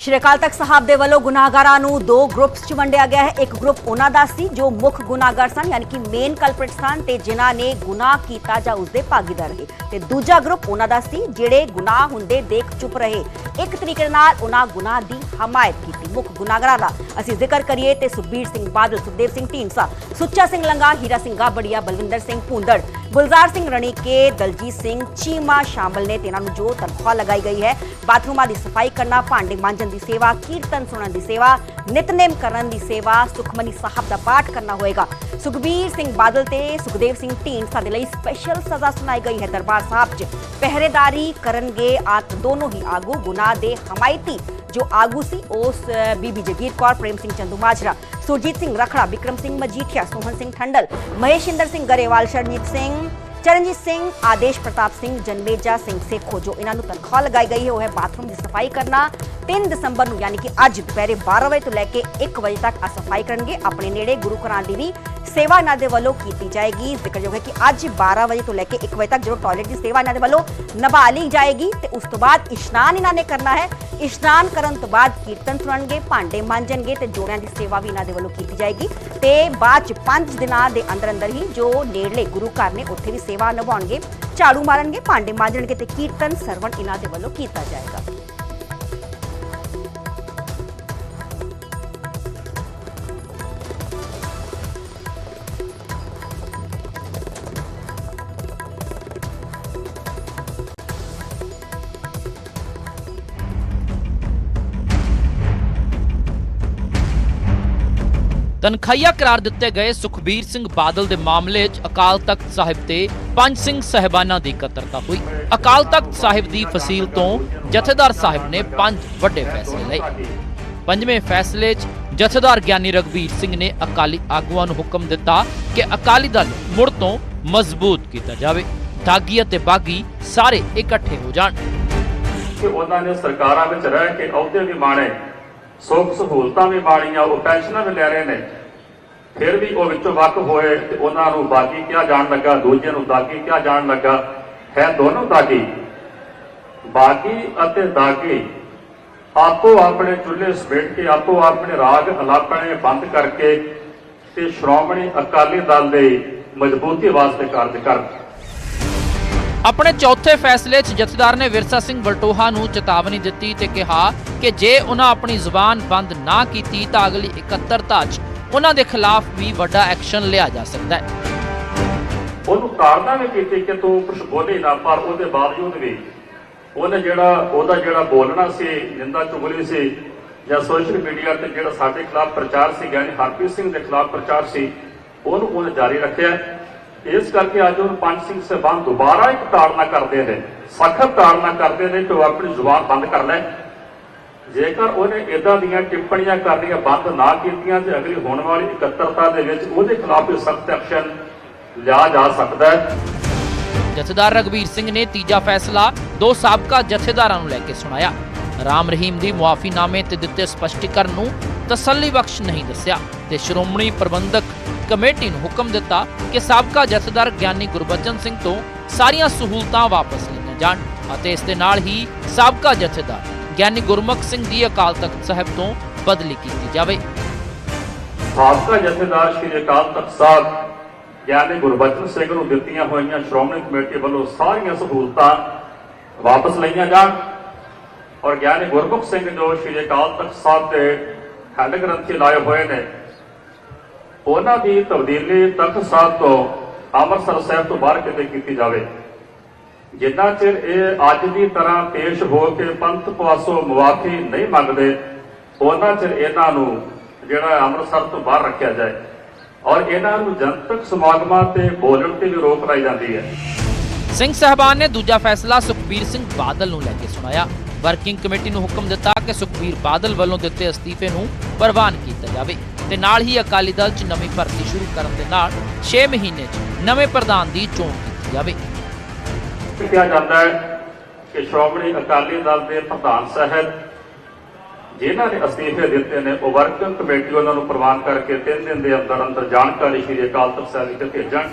A: ਸ਼੍ਰੀ ਅਕਾਲ ਤਖਤ ਸਾਹਿਬ ਦੇ ਵੱਲੋਂ ਗੁਨਾਹਗਾਰਾਂ ਨੂੰ ਦੋ ਗਰੁੱਪਸ 'ਚ ਵੰਡਿਆ ਗਿਆ ਹੈ। ਇੱਕ ਗਰੁੱਪ ਉਹਨਾਂ ਦਾ ਸੀ, ਜੋ ਮੁੱਖ ਗੁਨਾਹਗਾਰ ਸਨ, ਯਾਨੀ ਕਿ ਮੇਨ ਕਲਪ੍ਰਿਟ ਸਨ ਤੇ ਜਿਨ੍ਹਾਂ ਨੇ ਗੁਨਾਹ ਕੀਤਾ ਜਾਂ ਉਸਦੇ ਭਾਗੀਦਾਰ ਰਹੇ। ਤੇ ਦੂਜਾ ਗਰੁੱਪ ਉਹਨਾਂ ਦਾ ਸੀ, ਜਿਹੜੇ ਗੁਨਾਹ ਹੁੰਦੇ ਦੇਖ ਚੁੱਪ ਰਹੇ। ਇੱਕ ਤਰੀਕੇ ਨਾਲ ਉਹਨਾਂ ਗੁਨਾਹ ਦੀ ਹਮਾਇਤ ਕੀਤੀ, ਮੁੱਖ ਗੁਨਾਹਗਾਰਾਂ ਦਾ। ਅਸੀਂ ਜ਼ਿਕਰ ਕਰੀਏ ਤੇ ਸੁਖਬੀਰ ਸਿੰਘ ਬਾਦਲ, ਸੁਖਦੇਵ ਸਿੰਘ ਢੀਂਡਸਾ, ਸੁੱਚਾ ਸਿੰਘ ਲੰਗਾ, ਹੀਰਾ ਸਿੰਘ ਗਾਬੜੀਆ, ਬਲਵਿੰਦਰ ਸਿੰਘ ਭੂੰਦੜ ਗੁਲਜ਼ਾਰ ਸਿੰਘ ਰਣੀਕੇ ਦਲਜੀਤ ਸਿੰਘ, ਚੀਮਾ ਸ਼ਾਮਲ ਨੇ ਤੇ ਇਹਨਾਂ ਨੂੰ ਜੋ ਤਨਖਾਹ ਲਗਾਈ ਗਈ ਹੈ, ਬਾਥਰੂਮਾਂ ਦੀ ਸਫ਼ਾਈ ਕਰਨਾ, ਭਾਂਡੇ ਮਾਂਜਣ ਦੀ ਸੇਵਾ, ਕੀਰਤਨ ਸੁਣਨ ਦੀ ਸੇਵਾ, ਨਿਤਨੇਮ ਕਰਨ ਦੀ ਸੇਵਾ, ਸੁਖਮਨੀ ਸਾਹਿਬ ਦਾ ਪਾਠ ਕਰਨਾ ਹੋਏਗਾ। ਸੁਖਬੀਰ ਸਿੰਘ ਬਾਦਲ ਤੇ ਸੁਖਦੇਵ ਸਿੰਘ ਢੀਂਡਸਾ ਦੇ ਲਈ ਸਪੈਸ਼ਲ ਸਜ਼ਾ ਸੁਣਾਈ ਗਈ ਹੈ ਦਰਬਾਰ ਸਾਹਿਬ 'ਚ। ਪਹਿਰੇਦਾਰੀ ਕਰਨਗੇ ਆਤ ਦੋਨੋਂ ਹੀ ਆਗੂ, ਗੁਨਾਹ ਦੇ ਹਮਾਇਤੀ ਜੋ ਆਗੂ ਸੀ, ਉਸ ਬੀਬੀ ਜਗੀਰ ਕੌਰ, ਪ੍ਰੇਮ ਸਿੰਘ ਚੰਦੂ ਮਾਜਰਾ। ਸੁਰਜੀਤ ਸਿੰਘ ਰਖੜਾ ਵਿਕਰਮ ਸਿੰਘ ਮਜੀਠੀਆ ਸੋਹਨ ਸਿੰਘ ਠੰਡਲ ਮਹੇਸ਼ਿੰਦਰ ਸਿੰਘ ਗਰੇਵਾਲ ਸ਼ਰਨਜੀਤ ਸਿੰਘ ਚਰਨਜੀਤ ਸਿੰਘ ਆਦੇਸ਼ ਪ੍ਰਤਾਪ ਸਿੰਘ ਜਨਮੇਜਾ ਸਿੰਘ ਸੇਖੋ ਜੋ ਇਹਨਾਂ ਨੂੰ ਤਨਖਾਹ ਲਗਾਈ ਗਈ ਹੈ ਉਹ ਹੈ ਬਾਥਰੂਮ ਦੀ ਸਫ਼ਾਈ ਕਰਨਾ 3 ਦਸੰਬਰ ਨੂੰ ਯਾਨੀ ਕਿ ਅੱਜ ਦੁਪਹਿਰੇ 12 ਵਜੇ ਤੋਂ ਲੈ ਕੇ 1 ਵਜੇ ਤੱਕ ਆ ਸਫ਼ਾਈ ਕਰਨਗੇ ਆਪਣੇ ਨੇੜੇ ਗੁਰੂ ਘਰਾਂ ਦੀ ਵੀ ਸੇਵਾ ਇਹਨਾਂ ਦੇ ਵੱਲੋਂ ਕੀਤੀ ਜਾਏਗੀ। ਜ਼ਿਕਰਯੋਗ ਹੈ ਕਿ ਅੱਜ 12 ਵਜੇ ਤੋਂ ਲੈ ਕੇ 1 ਵਜੇ ਤੱਕ ਜਦੋਂ ਟਾਇਲਟ ਦੀ ਸੇਵਾ ਇਹਨਾਂ ਦੇ ਵੱਲੋਂ ਨਿਭਾ ਲਈ ਜਾਏਗੀ, ਤੇ ਉਸ ਤੋਂ ਬਾਅਦ ਇਸ਼ਨਾਨ ਇਹਨਾਂ ਨੇ ਕਰਨਾ ਹੈ। ਇਸ਼ਨਾਨ ਕਰਨ ਤੋਂ ਬਾਅਦ ਕੀਰਤਨ ਸੁਣਨਗੇ, ਭਾਂਡੇ ਮਾਂਜਣਗੇ ਤੇ ਜੋੜਿਆਂ ਦੀ ਸੇਵਾ ਵੀ ਇਹਨਾਂ ਦੇ ਵੱਲੋਂ ਕੀਤੀ ਜਾਏਗੀ। ਤੇ ਬਾਅਦ ਚ 5 ਦਿਨਾਂ ਦੇ ਅੰਦਰ ਅੰਦਰ ਹੀ ਜੋ ਨੇੜਲੇ ਗੁਰੂ ਘਰ ਨੇ ਉੱਥੇ ਵੀ ਸੇਵਾ ਨਿਭਾਉਣਗੇ, ਝਾੜੂ ਮਾਰਨਗੇ, ਭਾਂਡੇ ਮਾਂਜਣਗੇ ਤੇ ਕੀਰਤਨ ਸਰਵਣ ਇਹਨਾਂ ਦੇ ਵੱਲੋਂ ਕੀਤਾ ਜਾਏਗਾ।
H: ਤਨਖਾਹੀਆ ਕਰਾਰ ਦਿੱਤੇ ਗਏ ਸੁਖਬੀਰ ਸਿੰਘ ਬਾਦਲ ਦੇ ਮਾਮਲੇ 'ਚ ਅਕਾਲ ਤਖਤ ਸਾਹਿਬ ਤੇ ਪੰਜ ਸਿੰਘ ਸਹਿਬਾਨਾਂ ਦੀ ਇਕੱਤਰਤਾ ਹੋਈ। ਅਕਾਲ ਤਖਤ ਸਾਹਿਬ ਦੀ ਫਸੀਲ ਤੋਂ ਜਥੇਦਾਰ ਸਾਹਿਬ ਨੇ ਪੰਜ ਵੱਡੇ ਫੈਸਲੇ ਲਏ। ਪੰਜਵੇਂ ਫੈਸਲੇ 'ਚ ਜਥੇਦਾਰ ਗਿਆਨੀ ਰਗਵੀਰ ਸਿੰਘ ਨੇ ਅਕਾਲੀ ਆਗੂਆਂ ਨੂੰ ਹੁਕਮ ਦਿੱਤਾ ਕਿ ਅਕਾਲੀ ਦਲ ਮੁੜ ਤੋਂ ਮਜ਼ਬੂਤ ਕੀਤਾ ਜਾਵੇ। ਦਾਗੀ ਅਤੇ ਬਾਗੀ ਸਾਰੇ ਇਕੱਠੇ ਹੋ ਜਾਣ।
E: ਕਿ ਉਹਨਾਂ ਨੇ ਸਰਕਾਰਾਂ ਵਿੱਚ ਰਹਿ ਕੇ ਅਹੁਦੇ ਵੀ ਮਾਣੇ। ਸੁੱਖ ਸਹੂਲਤਾਂ ਵੀ ਮਾਣੀਆਂ ਉਹ ਪੈਨਸ਼ਨਾਂ ਵੀ ਲੈ ਰਹੇ ਨੇ। ਫਿਰ ਵੀ ਉਹ ਵਿੱਚੋਂ ਵੱਖ ਹੋਏ ਤੇ ਉਹਨਾਂ ਨੂੰ ਬਾਗੀ ਕਿਹਾ ਜਾਣ ਲੱਗਾ ਦੂਜੇ ਨੂੰ ਦਾਗੀ ਕਿਹਾ ਜਾਣ ਲੱਗਾ। ਹੈ ਦੋਨੋਂ ਦਾਗੀ। ਬਾਗੀ ਅਤੇ ਦਾਗੀ ਆਪੋ ਆਪਣੇ ਚੁੱਲ੍ਹੇ ਸਮੇਟ ਕੇ, ਆਪੋ ਆਪਣੇ ਰਾਗ ਅਲਾਪਣੇ ਬੰਦ ਕਰਕੇ ਤੇ ਸ਼੍ਰੋਮਣੀ ਅਕਾਲੀ ਦਲ ਦੇ ਮਜ਼ਬੂਤੀ ਵਾਸਤੇ ਕਾਰਜ ਕਰਨ
H: ਆਪਣੇ ਚੌਥੇ ਫੈਸਲੇ 'ਚ ਜਥੇਦਾਰ ਨੇ ਵਿਰਸਾ ਸਿੰਘ ਵਲਟੋਹਾ ਨੂੰ ਚੇਤਾਵਨੀ ਦਿੱਤੀ ਤੇ ਕਿਹਾ ਕਿ ਜੇ ਉਹਨਾਂ ਆਪਣੀ ਜ਼ੁਬਾਨ ਬੰਦ ਨਾ ਕੀਤੀ ਤਾਂ ਅਗਲੀ ਇਕੱਤਰਤਾ 'ਚ ਉਹਨਾਂ ਦੇ ਖਿਲਾਫ ਵੀ ਵੱਡਾ ਐਕਸ਼ਨ ਲਿਆ ਜਾ ਸਕਦਾ ਹੈ।
E: ਉਹਨੂੰ ਤਾੜਨਾ ਵੀ ਕੀਤੀ ਕਿ ਤੂੰ ਕੁਝ ਬੋਲੇ ਨਾ, ਪਰ ਉਹਦੇ ਬਾਵਜੂਦ ਵੀ ਉਹਨੇ ਜਿਹੜਾ, ਉਹਦਾ ਜਿਹੜਾ ਬੋਲਣਾ ਸੀ ਜਿੰਦਾ ਚੁਗਲੀ ਸੀ, ਜਾਂ ਸੋਸ਼ਲ ਮੀਡੀਆ ਤੇ ਜਿਹੜਾ ਸਾਡੇ ਖਿਲਾਫ ਪ੍ਰਚਾਰ ਸੀ, ਯਾਨੀ ਹਰਪ੍ਰੀਤ ਸਿੰਘ ਦੇ ਖਿਲਾਫ ਪ੍ਰਚਾਰ ਸੀ, ਉਹਨੂੰ ਉਹਨੇ ਜਾਰੀ ਰੱਖਿਆ। ਇਸ ਕਰਕੇ ਅੱਜ ਉਹ ਪੰਜ ਸਿੰਘ ਸਹਿਬਾਨ ਦੁਬਾਰਾ ਇੱਕ ਤਾੜਨਾ ਕਰਦੇ ਨੇ, ਸਖਤ ਤਾੜਨਾ ਕਰਦੇ ਨੇ ਕਿ ਉਹ ਆਪਣੀ ਜ਼ੁਬਾਨ ਬੰਦ ਕਰ ਲੈ ਜੇਕਰ ਉਹਨੇ ਇਦਾਂ ਦੀਆਂ ਟਿੱਪਣੀਆਂ ਕਰਨੀਆਂ ਬੰਦ ਨਾ ਕੀਤੀਆਂ ਤੇ ਅਗਲੀ ਹੋਣ ਵਾਲੀ ਇਕੱਤਰਤਾ ਦੇ ਵਿੱਚ ਉਹਦੇ ਖਿਲਾਫ ਸਖਤ ਐਕਸ਼ਨ ਲਿਆ ਜਾ ਸਕਦਾ ਹੈ।
H: ਜਥੇਦਾਰ ਰਗਵੀਰ ਸਿੰਘ ਨੇ ਤੀਜਾ ਫੈਸਲਾ ਦੋ ਸਾਬਕਾ ਜਥੇਦਾਰਾਂ ਨੂੰ ਲੈ ਕੇ ਸੁਣਾਇਆ। ਰਾਮ ਰਹੀਮ ਦੀ ਮੁਆਫੀਨਾਮੇ ਤੇ ਦਿੱਤੇ ਸਪਸ਼ਟੀਕਰਨ ਨੂੰ ਤਸੱਲੀ ਬਖਸ਼ ਨਹੀਂ ਦੱਸਿਆ ਤੇ ਸ਼੍ਰੋਮਣੀ ਪ੍ਰਬੰਧਕ ਕਮੇਟੀ ਨੂੰ ਹੁਕਮ ਦਿੱਤਾ ਕਿ ਸਾਬਕਾ ਜਥੇਦਾਰ ਗਿਆਨੀ ਗੁਰਬਚਨ ਸਿੰਘ ਤੋਂ ਸਾਰੀਆਂ ਸਹੂਲਤਾਂ ਵਾਪਸ ਲਈਆਂ ਜਾਣ ਅਤੇ ਇਸ ਦੇ ਨਾਲ ਹੀ ਸਾਬਕਾ ਜਥੇਦਾਰ ਗਿਆਨੀ ਗੁਰਮੁਖ ਸਿੰਘ ਦੀ ਅਕਾਲ ਤਖਤ ਸਾਹਿਬ ਤੋਂ ਬਦਲੀ ਕੀਤੀ ਜਾਵੇ।
E: ਸਾਬਕਾ ਜਥੇਦਾਰ ਸ਼੍ਰੀ ਅਕਾਲ ਤਖਤ ਸਾਹਿਬ ਗਿਆਨੀ ਗੁਰਬਚਨ ਸਿੰਘ ਨੂੰ ਦਿੱਤੀਆਂ ਹੋਈਆਂ ਸ਼੍ਰੋਮਣੀ ਕਮੇਟੀ ਵੱਲੋਂ ਸਾਰੀਆਂ ਸਹੂਲਤਾਂ ਵਾਪਸ ਲਈਆਂ ਜਾਣ ਔਰ ਗਿਆਨੀ ਗੁਰਮੁਖ ਸਿੰਘ ਜੋ ਸ਼੍ਰੀ ਅਕਾਲ ਤਖਤ ਸਾਹਿਬ ਦੇ ਖੰਡ ਗ੍ਰੰਥੀ ਲਾਏ ਹੋਏ ਨੇ ਉਹਨਾਂ ਦੀ ਤਬਦੀਲੀ ਤਖਤ ਸਾਹਿਬ ਤੋਂ ਅੰਮ੍ਰਿਤਸਰ ਸਾਹਿਬ ਤੋਂ ਬਾਹਰ ਕਿਤੇ ਕੀਤੀ ਜਾਵੇ। ਜਿੰਨਾ ਚਿਰ ਇਹ ਅੱਜ ਦੀ ਤਰ੍ਹਾਂ ਪੇਸ਼ ਹੋ ਕੇ ਪੰਥ ਪਾਸੋਂ ਮੁਆਫੀ ਨਹੀਂ ਮੰਗਦੇ, ਉਹਨਾਂ ਚਿਰ ਇਹਨਾਂ ਨੂੰ ਜਿਹੜਾ ਅੰਮ੍ਰਿਤਸਰ ਤੋਂ ਬਾਹਰ ਰੱਖਿਆ ਜਾਏ। ਔਰ ਇਹਨਾਂ ਨੂੰ ਜਨਤਕ ਸਮਾਗਮਾਂ ਤੇ ਬੋਲਣ ਤੇ ਵੀ ਰੋਕ ਲਾਈ ਜਾਂਦੀ ਹੈ।
H: ਸਿੰਘ ਸਾਹਿਬਾਨ ਨੇ ਦੂਜਾ ਫੈਸਲਾ ਸੁਖਬੀਰ ਸਿੰਘ ਬਾਦਲ ਨੂੰ ਲੈ ਕੇ ਸੁਣਾਇਆ। ਵਰਕਿੰਗ ਕਮੇਟੀ ਨੂੰ ਹੁਕਮ ਦਿੱਤਾ ਕਿ ਸੁਖਬੀਰ ਬਾਦਲ ਵੱਲੋਂ ਦਿੱਤੇ ਅਸਤੀਫੇ ਨੂੰ ਪ੍ਰਵਾਨ ਕੀਤਾ ਜਾਵੇ ਤੇ ਨਾਲ ਹੀ ਅਕਾਲੀ ਦਲ 'ਚ ਨਵੀਂ ਭਰਤੀ ਸ਼ੁਰੂ ਕਰਨ ਦੇ ਨਾਲ 6 ਮਹੀਨੇ 'ਚ ਨਵੇਂ ਪ੍ਰਧਾਨ ਦੀ ਚੋਣ ਕੀਤੀ ਜਾਵੇ।
E: ਕਿਹਾ ਜਾਂਦਾ ਹੈ ਕਿ ਸ਼੍ਰੋਮਣੀ ਅਕਾਲੀ ਦਲ ਦੇ ਪ੍ਰਧਾਨ ਸਾਹਿਬ ਜਿਨ੍ਹਾਂ ਨੇ ਅਸਤੀਫੇ ਦਿੱਤੇ ਨੇ ਉਹ ਵਰਕਿੰਗ ਕਮੇਟੀ ਉਹਨਾਂ ਨੂੰ ਪ੍ਰਵਾਨ ਕਰਕੇ ਤਿੰਨ ਦਿਨ ਦੇ ਅੰਦਰ ਅੰਦਰ ਜਾਣਕਾਰੀ ਸ਼੍ਰੀ ਅਕਾਲ ਤਖਤ ਸਾਹਿਬ ਵਿਖੇ ਭੇਜਣ।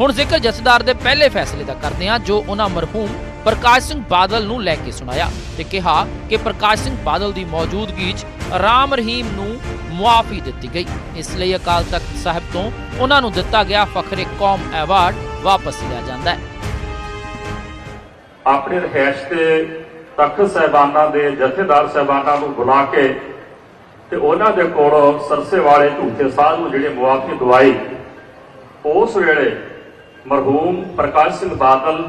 H: ਹੁਣ ਜ਼ਿਕਰ ਜਥੇਦਾਰ ਦੇ ਪਹਿਲੇ ਫੈਸਲੇ ਦਾ ਕਰਦੇ ਹਾਂ ਜੋ ਉਹਨਾਂ ਮਰਹੂਮ ਪ੍ਰਕਾਸ਼ ਸਿੰਘ ਬਾਦਲ ਨੂੰ ਲੈ ਕੇ ਸੁਣਾਇਆ ਤੇ ਕਿਹਾ ਕਿ ਪ੍ਰਕਾਸ਼ ਸਿੰਘ ਬਾਦਲ ਦੀ ਮੌਜੂਦਗੀ 'ਚ ਰਾਮ ਰਹੀਮ ਨੂੰ ਮੁਆਫੀ ਦਿੱਤੀ ਗਈ। ਇਸ ਲਈ ਅਕਾਲ ਤਖਤ ਸਾਹਿਬ ਤੋਂ ਉਹਨਾਂ ਨੂੰ ਦਿੱਤਾ ਗਿਆ ਫਖਰੇ ਕੌਮ ਐਵਾਰਡ ਵਾਪਸ ਲਿਆ ਜਾਂਦਾ ਹੈ।
E: ਆਪਣੇ ਰਹਿਸ਼ ਤੇ ਤਖਤ ਸਹਿਬਾਨਾਂ ਦੇ ਜਥੇਦਾਰ ਸਹਿਬਾਨਾਂ ਨੂੰ ਬੁਲਾ ਕੇ ਤੇ ਉਹਨਾਂ ਦੇ ਕੋਲੋਂ ਸਰਸੇ ਵਾਲੇ ਝੂਠੇ ਸਾਧ ਨੂੰ ਜਿਹੜੇ ਮੁਆਫੀ ਦਵਾਈ, ਉਸ ਵੇਲੇ ਮਰਹੂਮ ਪ੍ਰਕਾਸ਼ ਸਿੰਘ ਬਾਦਲ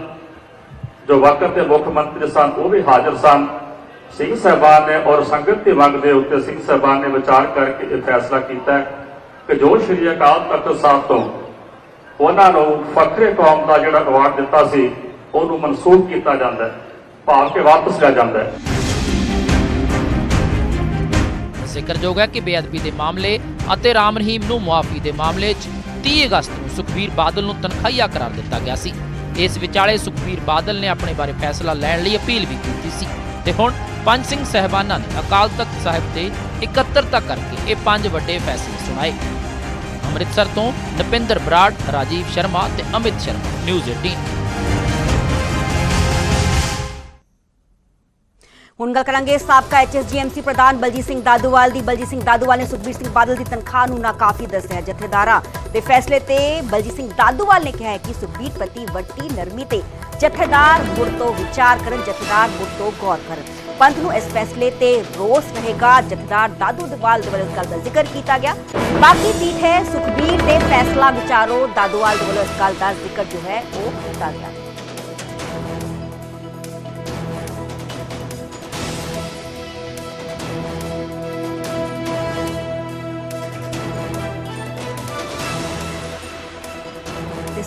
E: ਜੋ ਵਕਤ ਦੇ ਮੁੱਖ ਮੰਤਰੀ ਸਨ, ਉਹ ਵੀ ਹਾਜ਼ਰ ਸਨ। ਸਿੰਘ ਸਾਹਿਬਾਨ ਨੇ ਔਰ ਸੰਗਤ ਦੀ ਮੰਗ ਦੇ ਉੱਤੇ ਸਿੰਘ ਸਾਹਿਬਾਨ ਨੇ ਵਿਚਾਰ ਕਰਕੇ ਇਹ ਫੈਸਲਾ ਕੀਤਾ ਕਿ ਜੋ ਸ਼੍ਰੀ ਅਕਾਲ ਤਖਤ ਸਾਹਿਬ ਤੋਂ ਉਹਨਾਂ ਨੂੰ ਫਖਰੇ ਕੌਮ ਦਾ ਜਿਹੜਾ ਅਵਾਰਡ ਦਿੱਤਾ ਸੀ, ਉਹਨੂੰ ਮਨਸੂਖ ਕੀਤਾ ਜਾਂਦਾ ਹੈ, ਭਾਵ ਕਿ ਵਾਪਸ ਲਿਆ ਜਾਂਦਾ ਹੈ।
H: ਜ਼ਿਕਰਯੋਗ ਹੈ ਕਿ ਬੇਅਦਬੀ ਦੇ ਮਾਮਲੇ ਅਤੇ ਰਾਮ ਰਹੀਮ ਨੂੰ ਮੁਆਫੀ ਦੇ ਮਾਮਲੇ 'ਚ 30 ਅਗਸਤ ਨੂੰ ਸੁਖਬੀਰ ਬਾਦਲ ਨੂੰ ਤਨਖਾਹੀਆ ਕਰਾਰ ਦਿੱਤਾ ਗਿਆ ਸੀ। ਇਸ ਵਿਚਾਲੇ ਸੁਖਬੀਰ ਬਾਦਲ ਨੇ ਆਪਣੇ ਬਾਰੇ ਫੈਸਲਾ ਲੈਣ ਲਈ ਅਪੀਲ ਵੀ ਕੀਤੀ ਸੀ। ਤੇ ਹੁਣ ਪੰਜ ਸਿੰਘ ਸਹਿਬਾਨਾਂ ਨੇ ਅਕਾਲ ਤਖਤ ਸਾਹਿਬ ਤੇ ਇਕੱਤਰਤਾ ਕਰਕੇ ਇਹ ਪੰਜ ਵੱਡੇ ਫੈਸਲੇ ਸੁਣਾਏ। ਅੰਮ੍ਰਿਤਸਰ ਤੋਂ ਨਪਿੰਦਰ ਬਰਾੜ, ਰਾਜੀਵ ਸ਼ਰਮਾ ਤੇ ਅਮਿਤ ਸ਼ਰਮਾ, ਨਿਊਜ਼ 18
A: ਹੁਣ ਗੱਲ ਕਰਾਂਗੇ। ਸਾਬਕਾ ਐਚਐਸਜੀਐਮਸੀ ਪ੍ਰਧਾਨ ਬਲਜੀਤ ਸਿੰਘ ਦਾਦੂਵਾਲ ਦੀ। ਬਲਜੀਤ ਸਿੰਘ ਦਾਦੂਵਾਲ ਨੇ ਸੁਖਬੀਰ ਸਿੰਘ ਬਾਦਲ ਦੀ ਤਨਖਾਹ ਨੂੰ ਨਾਕਾਫੀ ਦੱਸਿਆ ਜਥੇਦਾਰਾਂ ਦੇ ਫੈਸਲੇ ਤੇ ਬਲਜੀਤ ਸਿੰਘ ਦਾਦੂਵਾਲ ਨੇ ਕਿਹਾ ਕਿ ਸੁਖਬੀਰ ਪ੍ਰਤੀ ਵੱਡੀ ਨਰਮੀ ਤੇ ਜਥੇਦਾਰ ਮੁੜ ਤੋਂ ਵਿਚਾਰ ਕਰਨ, ਜਥੇਦਾਰ ਮੁੜ ਤੋਂ ਗੌਰ ਕਰਨ। ਪੰਥ ਨੂੰ ਇਸ ਫੈਸਲੇ ਤੇ ਰੋਸ ਰਹੇਗਾ। ਜਥੇਦਾਰ ਦਾਦੂ ਦਵਾਲ ਦੇ ਵੱਲੋਂ ਇਸ ਗੱਲ ਦਾ ਜ਼ਿਕਰ ਕੀਤਾ ਗਿਆ। ਬਾਕੀ ਸੀਟ ਹੈ ਸੁਖਬੀਰ ਦੇ ਫੈਸਲਾ ਵਿਚਾਰੋ। ਦਾਦੂਵਾਲ ਦੇ ਵੱਲੋਂ ਇਸ ਗੱਲ ਦਾ ਜ਼ਿਕਰ ਜੋ ਹੈ, ਉਹ ਕੀਤਾ ਗਿਆ।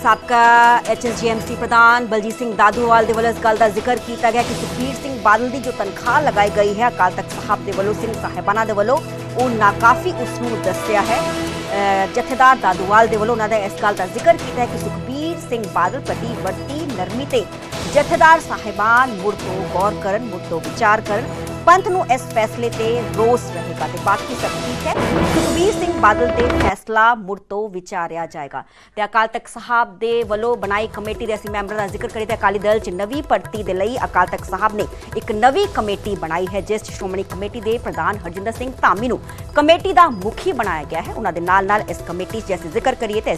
A: ਸਾਬਕਾ ਐਚਐਸਜੀਐਮਸੀ ਪ੍ਰਧਾਨ ਬਲਜੀਤ ਸਿੰਘ ਦਾਦੂਵਾਲ ਦੇ ਵੱਲੋਂ ਇਸ ਗੱਲ ਦਾ ਜ਼ਿਕਰ ਕੀਤਾ ਗਿਆ ਕਿ ਸੁਖਬੀਰ ਸਿੰਘ ਬਾਦਲ ਦੀ ਜੋ ਤਨਖਾਹ ਲਗਾਈ ਗਈ ਹੈ, ਅਕਾਲ ਤਖਤ ਸਾਹਿਬ ਦੇ ਵੱਲੋਂ, ਸਿੰਘ ਸਾਹਿਬਾਨਾਂ ਦੇ ਵੱਲੋਂ, ਉਹ ਨਾਕਾਫੀ ਉਸ ਨੂੰ ਦੱਸਿਆ ਹੈ। ਜਥੇਦਾਰ ਦਾਦੂਵਾਲ ਦੇ ਵੱਲੋਂ ਉਹਨਾਂ ਦਾ ਇਸ ਗੱਲ ਦਾ ਜ਼ਿਕਰ ਕੀਤਾ ਹੈ ਕਿ ਸੁਖਬੀਰ ਸਿੰਘ ਬਾਦਲ ਪ੍ਰਤੀ ਵਰਤੀ ਨਰਮੀ ਤੇ ਜਥੇਦਾਰ ਸਾਹਿਬਾਨ ਮੁੜ ਤੋਂ ਗੌਰ ਕਰਨ, ਮੁੜ ਤੋਂ ਵਿਚਾਰ ਕਰਨ। ਪੰਥ ਨੂੰ ਇਸ ਫੈਸਲੇ ਤੇ ਰੋਸ ਰਹੇਗਾ ਤੇ ਬਾਕੀ ਸਭ ਠੀਕ ਹੈ। ਸੁਖਬੀਰ ਸਿੰਘ ਬਾਦਲ ਤੇ ਫੈਸਲਾ ਮੁੜ ਤੋਂ ਵਿਚਾਰਿਆ ਜਾਏਗਾ। ਤੇ ਅਕਾਲ ਤਖਤ ਸਾਹਿਬ ਦੇ ਵੱਲੋਂ ਬਣਾਈ ਕਮੇਟੀ ਦੇ ਅਸੀਂ ਮੈਂਬਰਾਂ ਦਾ ਜ਼ਿਕਰ ਕਰੀਏ ਤੇ ਅਕਾਲੀ ਦਲ ਚ ਨਵੀਂ ਭਰਤੀ ਦੇ ਲਈ ਅਕਾਲ ਤਖਤ ਸਾਹਿਬ ਨੇ ਇੱਕ ਨਵੀਂ ਕਮੇਟੀ ਬਣਾਈ ਹੈ, ਜਿਸ 'ਚ ਸ਼੍ਰੋਮਣੀ ਕਮੇਟੀ ਦੇ ਪ੍ਰਧਾਨ ਹਰਜਿੰਦਰ ਸਿੰਘ ਧਾਮੀ ਨੂੰ ਕਮੇਟੀ ਦਾ ਮੁਖੀ ਬਣਾਇਆ ਗਿਆ ਹੈ। ਉਹਨਾਂ ਦੇ ਨਾਲ ਨਾਲ ਇਸ ਕਮੇਟੀ 'ਚ ਅਸੀਂ ਜ਼ਿਕਰ ਕਰੀਏ ਤੇ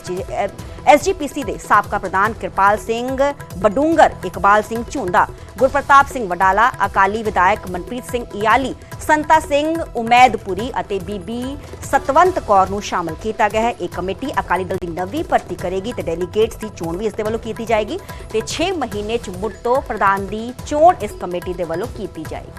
A: ਐਸਜੀਪੀਸੀ ਦੇ ਸਾਬਕਾ ਪ੍ਰਧਾਨ ਕਿਰਪਾਲ ਸਿੰਘ ਬਡੂੰਗਰ, ਇਕਬਾਲ ਸਿੰਘ ਝੁੰਦਾ, ਗੁਰਪ੍ਰਤਾਪ ਸਿੰਘ ਵਡਾਲਾ, ਅਕਾਲੀ ਵਿਧਾਇਕ ਮਨਪ੍ਰੀਤ ਸਿੰਘ ਇਆਲੀ, ਸੰਤਾ ਸਿੰਘ ਉਮੈਦਪੁਰੀ ਅਤੇ ਬੀਬੀ ਸਤਵੰਤ ਕੌਰ ਨੂੰ ਸ਼ਾਮਲ ਕੀਤਾ ਗਿਆ ਹੈ। ਇਹ ਕਮੇਟੀ ਅਕਾਲੀ ਦਲ ਦੀ ਨਵੀਂ ਭਰਤੀ ਕਰੇਗੀ ਤੇ ਡੈਲੀਗੇਟਸ ਦੀ ਚੋਣ ਵੀ ਇਸ ਦੇ ਵੱਲੋਂ ਕੀਤੀ ਜਾਏਗੀ ਤੇ 6 ਮਹੀਨੇ ਚ ਮੁੜ ਤੋਂ ਪ੍ਰਧਾਨ ਦੀ ਚੋਣ ਇਸ ਕਮੇਟੀ ਦੇ ਵੱਲੋਂ ਕੀਤੀ ਜਾਏਗੀ।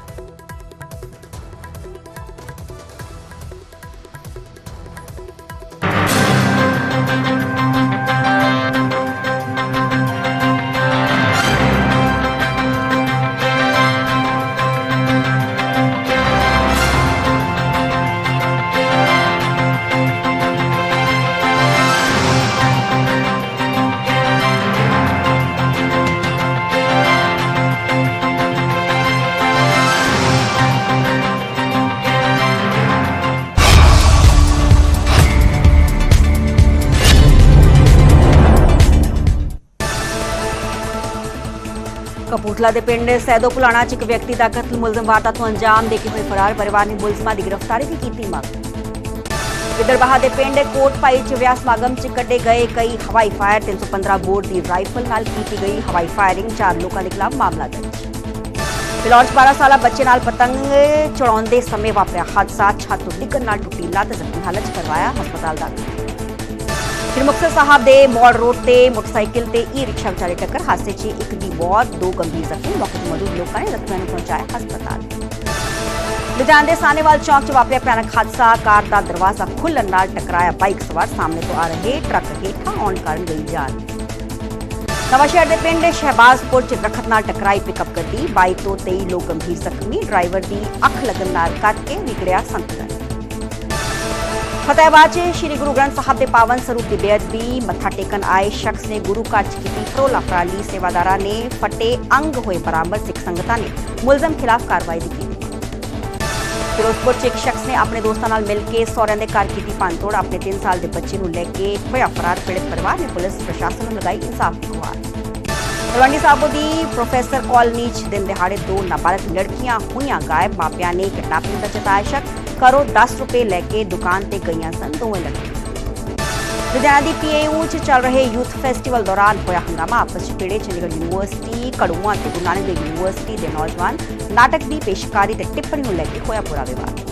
A: ਕਪੂਰਥਲਾ ਦੇ ਪਿੰਡ ਸੈਦੋ ਪੁਲਾਣਾ ਚ ਇੱਕ ਵਿਅਕਤੀ ਦਾ ਕਤਲ, ਮੁਲਜ਼ਮ ਵਾਰਦਾਤ ਨੂੰ ਅੰਜਾਮ ਦੇ ਕੇ ਹੋਏ ਫਰਾਰ ਪਰਿਵਾਰ ਨੇ ਮੁਲਜ਼ਮਾਂ ਦੀ ਗ੍ਰਿਫਤਾਰੀ ਦੀ ਕੀਤੀ ਮੰਗ। ਵਿਦਰਬਾਹਾ ਦੇ ਪਿੰਡ ਕੋਟ ਪਾਈ ਚ ਵਿਆਹ ਸਮਾਗਮ ਚ ਕੱਢੇ ਗਏ ਕਈ ਹਵਾਈ ਫਾਇਰ 315 ਬੋਰ ਦੀ ਰਾਈਫਲ ਨਾਲ ਕੀਤੀ ਗਈ ਹਵਾਈ ਫਾਇਰਿੰਗ, ਚਾਰ ਲੋਕਾਂ ਦੇ ਖਿਲਾਫ ਮਾਮਲਾ ਦਰਜ। ਫਿਲੌਰ 'ਚ 12 ਸਾਲਾ ਬੱਚੇ ਨਾਲ ਪਤੰਗ ਚੜਾਉਂਦੇ ਸਮੇਂ ਵਾਪਰਿਆ ਹਾਦਸਾ, ਛੱਤ ਡਿੱਗਣ ਨਾਲ ਟੁੱਟੀ ਲੱਤ, ਜ਼ਖਮੀ ਹਾਲਤ 'ਚ ਕਰਵਾਇਆ ਹਸਪਤਾਲ ਦਾਖਲ। ਸ੍ਰੀ ਮੁਕਤਸਰ ਸਾਹਿਬ ਦੇ ਮੋੜ ਰੋਡ ਤੇ ਮੋਟਰਸਾਈਕਲ ਤੇ ਈ ਰਿਕਸ਼ਾ ਵਿਚਾਲੇ ਟੱਕਰ, ਹਾਦਸੇ 'ਚ ਇੱਕ ਦੀ ਮੌਤ, ਦੋ ਗੰਭੀਰ ਜ਼ਖਮੀ, ਮੌਕੇ ਤੇ ਮੌਜੂਦ ਲੋਕਾਂ ਨੇ ਜ਼ਖਮੀਆਂ ਨੂੰ ਪਹੁੰਚਾਇਆ ਹਸਪਤਾਲ। ਲੁਧਿਆਣੇ ਦੇ ਸਾਨੇਵਾਲ ਚੌਂਕ 'ਚ ਵਾਪਰਿਆ ਭਿਆਨਕ ਹਾਦਸਾ, ਕਾਰ ਦਾ ਦਰਵਾਜ਼ਾ ਖੁੱਲਣ ਨਾਲ ਟਕਰਾਇਆ ਬਾਈਕ ਸਵਾਰ, ਸਾਹਮਣੇ ਤੋਂ ਆ ਰਹੇ ਟਰੱਕ ਹੇਠਾਂ ਆਉਣ ਕਾਰਨ ਗਈ ਜਾਨ। ਨਵਾਂਸ਼ਹਿਰ ਦੇ ਪਿੰਡ ਸ਼ਹਿਬਾਜ਼ਪੁਰ 'ਚ ਦਰਖਤ ਨਾਲ ਟਕਰਾਈ ਪਿਕਅਪ ਗੱਡੀ 22 ਤੋਂ 23 ਲੋਕ ਗੰਭੀਰ ਜ਼ਖਮੀ, ਡਰਾਈਵਰ ਦੀ ਅੱਖ ਲੱਗਣ ਨਾਲ ਕਰਕੇ ਵਿਗੜਿਆ ਸੰਤੁਲਨ। ਫਤਿਹਾਬਾਦ 'ਚ ਸ੍ਰੀ ਗੁਰੂ ਗ੍ਰੰਥ ਸਾਹਿਬ ਦੇ ਪਾਵਨ ਸਰੂਪ ਦੀ ਬੇਅਦਬੀ ਮੱਥਾ ਟੇਕਣ ਆਏ ਸ਼ਖਸ ਨੇ ਗੁਰੂ ਘਰ 'ਚ ਕੀਤੀ ਫਰੋਲਾ ਫਰਾਲੀ ਸੇਵਾਦਾਰਾਂ ਨੇ ਫਟੇ ਅੰਗ ਹੋਏ ਬਰਾਮਦ ਸਿੱਖ ਸੰਗਤਾਂ ਨੇ ਮੁਲਜ਼ਮ ਖਿਲਾਫ ਕਾਰਵਾਈ ਦੀ ਕੀਤੀ ਫਿਰੋਜ਼ਪੁਰ 'ਚ ਇੱਕ ਸ਼ਖਸ ਨੇ ਆਪਣੇ ਦੋਸਤਾਂ ਨਾਲ ਮਿਲ ਕੇ ਸਹੁਰਿਆਂ ਦੇ ਘਰ ਕੀਤੀ ਭੰਨਤੋੜ ਆਪਣੇ 3 ਸਾਲ ਦੇ ਬੱਚੇ ਨੂੰ ਲੈ ਕੇ ਹੋਇਆ ਫਰਾਰ ਪੀੜਤ ਪਰਿਵਾਰ ਨੇ ਪੁਲਿਸ ਪ੍ਰਸ਼ਾਸਨ ਨੂੰ ਲਗਾਈ ਇਨਸਾਫ ਦੀ ਗੁਹਾਰ ਤਲਵੰਡੀ ਸਾਬੋ ਦੀ ਪ੍ਰੋਫੈਸਰ ਕਾਲਨੀ 'ਚ ਦਿਨ ਦਿਹਾੜੇ ਦੋ ਨਾਬਾਲਗ ਲੜਕੀਆਂ ਹੋਈਆਂ ਗਾਇਬ ਮਾਪਿਆਂ ਨੇ ਕਿਡਨੈਪਿੰਗ ਦਾ ਜਤਾਇਆ ਸ਼ੱਕ ਕਰੋ 10 ਰੁਪਏ ਲੈ ਕੇ ਦੁਕਾਨ ਤੇ ਗਈਆਂ ਸਨ ਦੋਵੇਂ ਲੜਕੀਆਂ। ਲੁਧਿਆਣਾ ਦੀ ਪੀਏਯੂ 'ਚ ਚੱਲ ਰਹੇ ਯੂਥ ਫੈਸਟੀਵਲ ਦੌਰਾਨ ਹੋਇਆ ਹੰਗਾਮਾ। ਆਪਸ 'ਚ ਭਿੜੇ ਚੰਡੀਗੜ੍ਹ ਯੂਨੀਵਰਸਿਟੀ ਕੜੂਆ ਤੇ ਗੁਰੂ ਨਾਨਕ ਦੇਵ ਯੂਨੀਵਰਸਿਟੀ ਦੇ ਨੌਜਵਾਨ ਨਾਟਕ ਦੀ ਪੇਸ਼ਕਾਰੀ ਤੇ ਟਿੱਪਣੀ ਨੂੰ ਲੈ ਕੇ ਹੋਇਆ ਪੂਰਾ ਵਿਵਾਦ।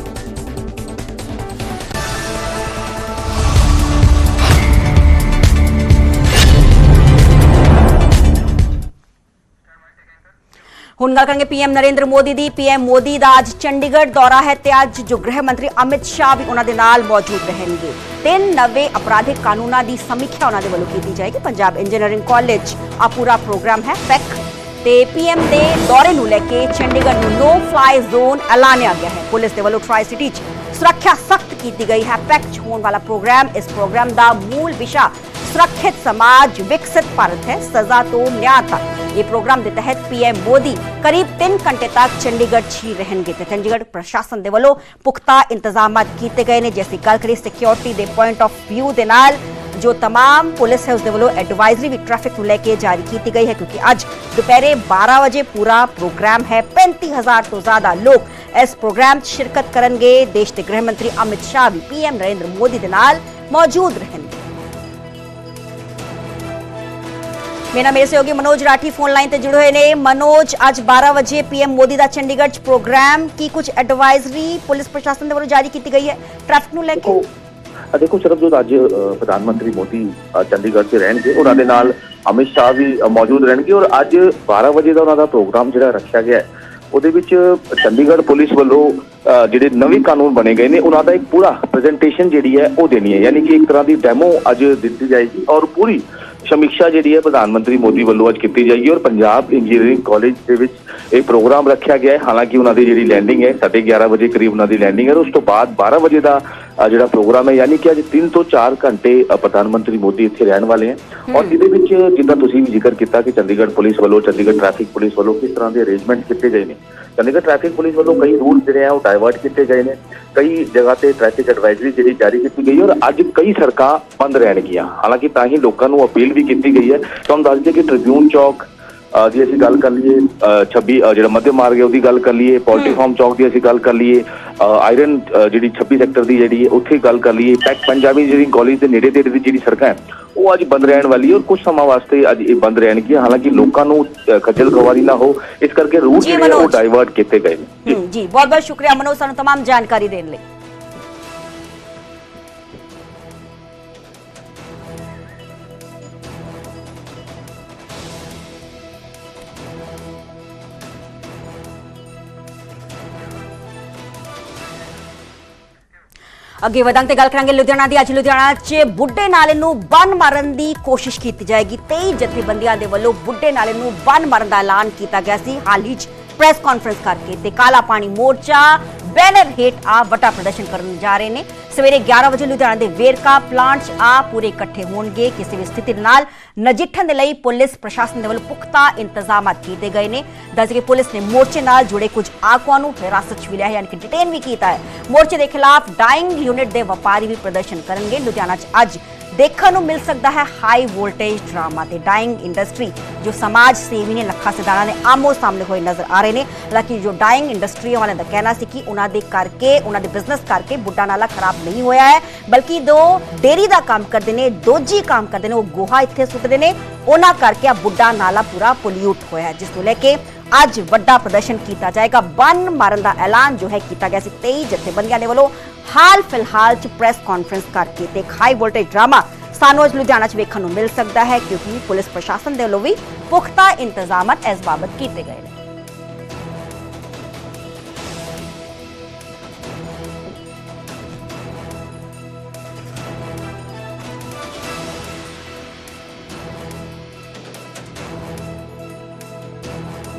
A: ਹੁਣ ਗੱਲ ਕਰਾਂਗੇ ਪੀਐਮ ਨਰਿੰਦਰ ਮੋਦੀ ਦੀ। ਪੀਐਮ ਮੋਦੀ ਦਾ ਅੱਜ ਚੰਡੀਗੜ੍ਹ ਦੌਰਾ ਹੈ ਤੇ ਅੱਜ ਜੋ ਗ੍ਰਹਿ ਮੰਤਰੀ ਅਮਿਤ ਸ਼ਾਹ ਵੀ ਉਹਨਾਂ ਦੇ ਨਾਲ ਮੌਜੂਦ ਰਹਿਣਗੇ। ਤਿੰਨ ਨਵੇਂ ਅਪਰਾਧਿਕ ਕਾਨੂੰਨਾਂ ਦੀ ਸਮੀਖਿਆ ਉਹਨਾਂ ਦੇ ਵੱਲੋਂ ਕੀਤੀ ਜਾਏਗੀ। ਪੰਜਾਬ ਇੰਜੀਨੀਅਰਿੰਗ ਕਾਲਜ ਆ ਪੂਰਾ ਪ੍ਰੋਗਰਾਮ ਹੈ ਪੈਕ ਤੇ ਪੀਐਮ ਦੇ ਦੌਰੇ ਨੂੰ ਲੈ ਕੇ ਚੰਡੀਗੜ੍ਹ ਨੂੰ ਨੋ ਫਲਾਈ ਜ਼ੋਨ ਐਲਾਨਿਆ ਗਿਆ ਹੈ। ਪੁਲਿਸ ਦੇ ਵੱਲੋਂ ਟਰਾਈ ਸਿਟੀ 'ਚ ਸੁਰੱਖਿਆ ਸਖਤ ਕੀਤੀ ਗਈ ਹੈ। ਪੈਕ ਹੋਣ ਵਾਲਾ ਪ੍ਰੋਗਰਾਮ, ਇਸ ਪ੍ਰੋਗਰਾਮ ਦਾ ਮੂਲ ਵਿਸ਼ਾ सुरक्षित समाज विकसित भारत है, सजा तो न्याय तक ये प्रोग्राम के तहत पीएम मोदी करीब तीन घंटे तक चंडीगढ़ ही रहेंगे। तो चंडीगढ़ प्रशासन के वालों पुख्ता इंतज़ाम किए गए हैं जैसी गल करिए सिक्योरिटी के पॉइंट ऑफ़ व्यू के नाल, जो तमाम पुलिस है उसके वालों एडवाइजरी भी ट्रैफ़िक को लेकर जारी की गई है, क्योंकि अज दोपहर बारह बजे पूरा प्रोग्राम है। पैंती हज़ार तो ज़्यादा लोग इस प्रोग्राम शिरकत करे देश के गृहमंत्री अमित शाह भी पीएम नरेंद्र मोदी के नाल मौजूद रहेंगे। ਮੇਰਾ ਮੇਰੇ ਸਹਿਯੋਗੀ ਮਨੋਜ ਰਾਠੀ ਫੋਨ ਲਾਈਨ ਤੇ ਜੁੜੇ ਹੋਏ ਨੇ ਮਨੋਜ ਅੱਜ 12 ਵਜੇ ਪੀਐਮ ਮੋਦੀ ਦਾ ਚੰਡੀਗੜ੍ਹ 'ਚ ਪ੍ਰੋਗਰਾਮ ਕੀ ਕੁਝ ਐਡਵਾਈਜ਼ਰੀ ਪੁਲਿਸ ਪ੍ਰਸ਼ਾਸਨ ਦੇ ਵੱਲੋਂ ਜਾਰੀ ਕੀਤੀ ਗਈ ਹੈ ਟ੍ਰੈਫਿਕ ਨੂੰ ਲੈ ਕੇ
B: ਦੇਖੋ ਸਰਬਜੋਤ ਅੱਜ ਪ੍ਰਧਾਨ ਮੰਤਰੀ ਮੋਦੀ ਚੰਡੀਗੜ੍ਹ 'ਚ ਰਹਿਣਗੇ ਉਹਨਾਂ ਦੇ ਨਾਲ ਅਮਿਤ ਸ਼ਾਹ ਵੀ ਮੌਜੂਦ ਰਹਿਣਗੇ ਔਰ ਅੱਜ 12 ਵਜੇ ਦਾ ਉਹਨਾਂ ਦਾ ਪ੍ਰੋਗਰਾਮ ਜਿਹੜਾ ਰੱਖਿਆ ਗਿਆ ਉਹਦੇ ਵਿੱਚ ਚੰਡੀਗੜ੍ਹ ਪੁਲਿਸ ਵੱਲੋਂ ਜਿਹੜੇ ਨਵੇਂ ਕਾਨੂੰਨ ਬਣੇ ਗਏ ਨੇ ਉਹਨਾਂ ਦਾ ਇੱਕ ਪੂਰਾ ਪ੍ਰੈਜੈਂਟੇਸ਼ਨ ਜਿਹੜੀ ਹੈ ਉਹ ਦੇਣੀ ਹੈ ਯਾਨੀ ਕਿ ਇੱਕ ਤਰ੍ਹਾਂ ਦੀ ਡੈਮੋ ਅੱਜ ਦਿੱਤੀ ਜਾਏਗੀ ਔਰ ਪੂਰੀ ਸਮੀਖਿਆ ਜਿਹੜੀ ਹੈ ਪ੍ਰਧਾਨ ਮੰਤਰੀ ਮੋਦੀ ਵੱਲੋਂ ਅੱਜ ਕੀਤੀ ਜਾਏਗੀ ਔਰ ਪੰਜਾਬ ਇੰਜੀਨੀਅਰਿੰਗ ਕਾਲਜ ਦੇ ਵਿੱਚ ਇਹ ਪ੍ਰੋਗਰਾਮ ਰੱਖਿਆ ਗਿਆ ਹੈ। ਹਾਲਾਂਕਿ ਉਹਨਾਂ ਦੀ ਜਿਹੜੀ ਲੈਂਡਿੰਗ ਹੈ 11:30 ਵਜੇ ਕਰੀਬ ਉਹਨਾਂ ਦੀ ਲੈਂਡਿੰਗ ਹੈ ਔਰ ਉਸ ਤੋਂ ਬਾਅਦ 12 ਵਜੇ ਦਾ ਜਿਹੜਾ ਪ੍ਰੋਗਰਾਮ ਹੈ ਯਾਨੀ ਕਿ ਅੱਜ 3 ਤੋਂ 4 ਘੰਟੇ ਪ੍ਰਧਾਨ ਮੰਤਰੀ ਮੋਦੀ ਇੱਥੇ ਰਹਿਣ ਵਾਲੇ ਹੈ। ਔਰ ਜਿਹਦੇ ਵਿੱਚ ਜਿੱਦਾਂ ਤੁਸੀਂ ਵੀ ਜ਼ਿਕਰ ਕੀਤਾ ਕਿ ਚੰਡੀਗੜ੍ਹ ਪੁਲਿਸ ਵੱਲੋਂ ਚੰਡੀਗੜ੍ਹ ਟ੍ਰੈਫਿਕ ਪੁਲਿਸ ਵੱਲੋਂ ਕਿਸ ਤਰ੍ਹਾਂ ਦੇ ਅਰੇਂਜਮੈਂਟ ਕੀਤੇ ਗਏ ਨੇ। ਚੰਡੀਗੜ੍ਹ ਟ੍ਰੈਫਿਕ ਪੁਲਿਸ ਵੱਲੋਂ ਕਈ ਰੂਲ ਜਿਹੜੇ ਆ ਉਹ ਡਾਇਵਰਟ ਕੀਤੇ ਗਏ ਨੇ। ਕਈ ਜਗ੍ਹਾ ਤੇ ਟ੍ਰੈਫਿਕ ਐਡਵਾਈਜ਼ਰੀ ਜਿਹੜੀ ਜਾਰੀ ਕੀਤੀ ਗਈ ਔਰ ਅੱਜ ਕਈ ਸੜਕਾਂ ਬੰਦ ਰਹਿਣਗੀਆਂ। ਹਾਲਾਂਕਿ ਤਾਂ ਹੀ ਲੋਕਾਂ ਨੂੰ ਅਪੀਲ ਵੀ ਕੀਤੀ ਗਈ ਹੈ। ਤੁਹਾਨੂੰ ਦੱਸ ਦਈਏ ਕਿ ਟ੍ਰਿਬਿਊਨ ਚੌਕ ਦੀ ਅਸੀਂ ਗੱਲ ਕਰ ਲਈਏ ਅ, 26 ਅ, ਜਿਹੜਾ ਮੱਧ ਮਾਰਗ ਹੈ ਉਹਦੀ ਗੱਲ ਕਰ ਲਈਏ ਪੋਲਟਰੀ ਫਾਰਮ ਚੌਕ ਦੀ ਅਸੀਂ ਗੱਲ ਕਰ ਲਈਏ ਅ, ਆਇਰਨ ਅ, ਜਿਹੜੀ 26 ਸੈਕਟਰ ਦੀ ਜਿਹੜੀ ਹੈ ਉੱਥੇ ਗੱਲ ਕਰ ਲਈਏ ਪੈਕ ਪੰਜਾਬੀ ਜਿਹੜੀ ਕਾਲਜ ਦੇ ਨੇੜੇ ਤੇੜੇ ਦੀ ਜਿਹੜੀ ਸੜਕਾਂ ਹੈ ਉਹ ਅੱਜ ਬੰਦ ਰਹਿਣ ਵਾਲੀ ਹੈ ਔਰ ਕੁਝ ਸਮਾਂ ਵਾਸਤੇ ਅੱਜ ਇਹ ਬੰਦ ਰਹਿਣਗੀਆਂ ਹਾਲਾਂਕਿ ਲੋਕਾਂ ਨੂੰ ਅ, ਖੱਜਲ ਖਵਾਰੀ ਨਾ ਹੋ ਇਸ ਕਰਕੇ ਰੂਟ
A: ਜੀ,
B: ਜਿਹੜੇ ਆ ਉਹ
A: ਮਨੋਜ।
B: ਡਾਇਵਰਟ ਕੀਤੇ ਗਏ ਨੇ ਜੀ
A: ਹਮ, ਜੀ ਬਹੁਤ ਬਹੁਤ ਸ਼ੁਕਰੀਆ ਮਨੋਜ ਸਾਨੂੰ तमाम ਜਾਣਕਾਰੀ ਦੇਣ ਲਈ ਅੱਗੇ ਵਧਾਂਗੇ ਤੇ ਗੱਲ ਕਰਾਂਗੇ ਲੁਧਿਆਣਾ ਦੀ। ਅੱਜ ਲੁਧਿਆਣਾ 'ਚ ਬੁੱਢੇ ਨਾਲੇ ਨੂੰ ਬੰਨ ਮਾਰਨ ਦੀ ਕੋਸ਼ਿਸ਼ ਕੀਤੀ ਜਾਏਗੀ। 23 ਜਥੇਬੰਦੀਆਂ ਦੇ ਵੱਲੋਂ ਬੁੱਢੇ ਨਾਲੇ ਨੂੰ ਬੰਨ ਮਾਰਨ ਦਾ ਐਲਾਨ ਕੀਤਾ ਗਿਆ ਸੀ। ਹਾਲ ਹੀ 'ਚ ਪ੍ਰੈਸ ਕਾਨਫਰੰਸ ਕਰਕੇ ਤੇ ਕਾਲਾ ਪਾਣੀ ਮੋਰਚਾ ਬੈਨਰ ਹੇਠ ਆ ਵੱਡਾ ਪ੍ਰਦਰਸ਼ਨ ਕਰਨ ਜਾ ਰਹੇ ਨੇ। ਸਵੇਰੇ 11 ਵਜੇ ਲੁਧਿਆਣਾ ਦੇ ਵੇਰਕਾ ਪਲਾਂਟ 'ਚ ਆ ਪੂਰੇ ਇਕੱਠੇ ਹੋਣਗੇ। ਕਿਸੇ ਵੀ ਸਥਿਤੀ ਨਾਲ ਨਜਿੱਠਣ ਦੇ ਲਈ ਪੁਲਿਸ ਪ੍ਰਸ਼ਾਸਨ ਦੇ ਵੱਲੋਂ ਪੁਖਤਾ ਇੰਤਜ਼ਾਮਾਤ ਕੀਤੇ ਗਏ ਨੇ। ਦੱਸ ਕੇ ਪੁਲਿਸ ਨੇ ਮੋਰਚੇ ਨਾਲ ਜੁੜੇ ਕੁਝ ਆਗੂਆਂ ਨੂੰ ਹਿਰਾਸਤ 'ਚ ਵੀ ਲਿਆ ਹੈ, ਯਾਨੀ ਕਿ ਡਿਟੇਨ ਵੀ ਕੀਤਾ ਹੈ। ਮੋਰਚੇ ਦੇ ਖਿਲਾਫ ਡਾਈਂਗ ਯੂਨਿਟ ਦੇ ਵਪਾਰੀ ਵੀ ਪ੍ਰਦਰਸ਼ਨ ਕਰਨਗੇ। ਲੁਧਿਆਣਾ 'ਚ ਅੱਜ ਦੇਖਣ ਨੂੰ ਮਿਲ ਸਕਦਾ ਹੈ ਹਾਈ ਵੋਲਟੇਜ ਡਰਾਮਾ ਤੇ ਡਾਈਂਗ ਇੰਡਸਟਰੀ ਜੋ ਸਮਾਜ ਸੇਵੀ ਨੇ ਲੱਖਾ ਸਿਧਾਣਾ ਨੇ ਆਮੋ ਸਾਹਮਣੇ ਹੋਏ ਨਜ਼ਰ ਆ ਰਹੇ ਨੇ। ਹਾਲਾਂਕਿ ਜੋ ਡਾਈਂਗ ਇੰਡਸਟਰੀ ਵਾਲਿਆਂ ਦਾ ਕਹਿਣਾ ਸੀ ਕਿ ਉਹਨਾਂ ਦੇ ਕਰਕੇ, ਉਹਨਾਂ ਦੇ ਬਿਜ਼ਨਸ ਕਰਕੇ ਬੁੱਢਾ ਨਾਲਾ ਖਰਾਬ ਨਹੀਂ ਹੋਇਆ ਹੈ, ਬਲਕਿ ਦੋ ਡੇਰੀ ਦਾ ਕੰਮ ਕਰਦੇ ਨੇ, ਦੋਜੀ ਕੰਮ ਕਰਦੇ ਨੇ, ਉਹ ਗੋਹਾ ਇੱਥੇ ਸੁੱਟਦੇ ਨੇ। ਉਹਨਾਂ ਕਰਕੇ ਆ ਬੁੱਢਾ ਨਾਲਾ ਪੂਰਾ ਪੋਲਿਊਟ ਹੋਇਆ ਹੈ, ਜਿਸ ਨੂੰ ਲੈ ਕੇ ਅੱਜ ਵੱਡਾ ਪ੍ਰਦਰਸ਼ਨ ਕੀਤਾ ਜਾਏਗਾ। ਬੰਨ ਮਾਰਨ ਦਾ ਐਲਾਨ ਜੋ ਹੈ ਕੀਤਾ ਗਿਆ ਸੀ 23 ਜਥੇਬੰਦੀਆਂ ਦੇ ਵੱਲੋਂ ਹਾਲ ਫਿਲਹਾਲ ਚ ਪ੍ਰੈਸ ਕਾਨਫਰੰਸ ਕਰਕੇ ਤੇ ਹਾਈ ਵੋਲਟੇਜ ਡਰਾਮਾ ਸਾਨੂੰ ਅੱਜ ਲੁਧਿਆਣਾ ਚ ਵੇਖਣ ਨੂੰ ਮਿਲ ਸਕਦਾ ਹੈ, ਕਿਉਂਕਿ ਪੁਲਿਸ ਪ੍ਰਸ਼ਾਸਨ ਦੇ ਵੱਲੋਂ ਵੀ ਪੁਖਤਾ ਇੰਤਜ਼ਾਮਾਤ ਇਸ ਬਾਬਤ ਕੀਤੇ ਗਏ ਨੇ।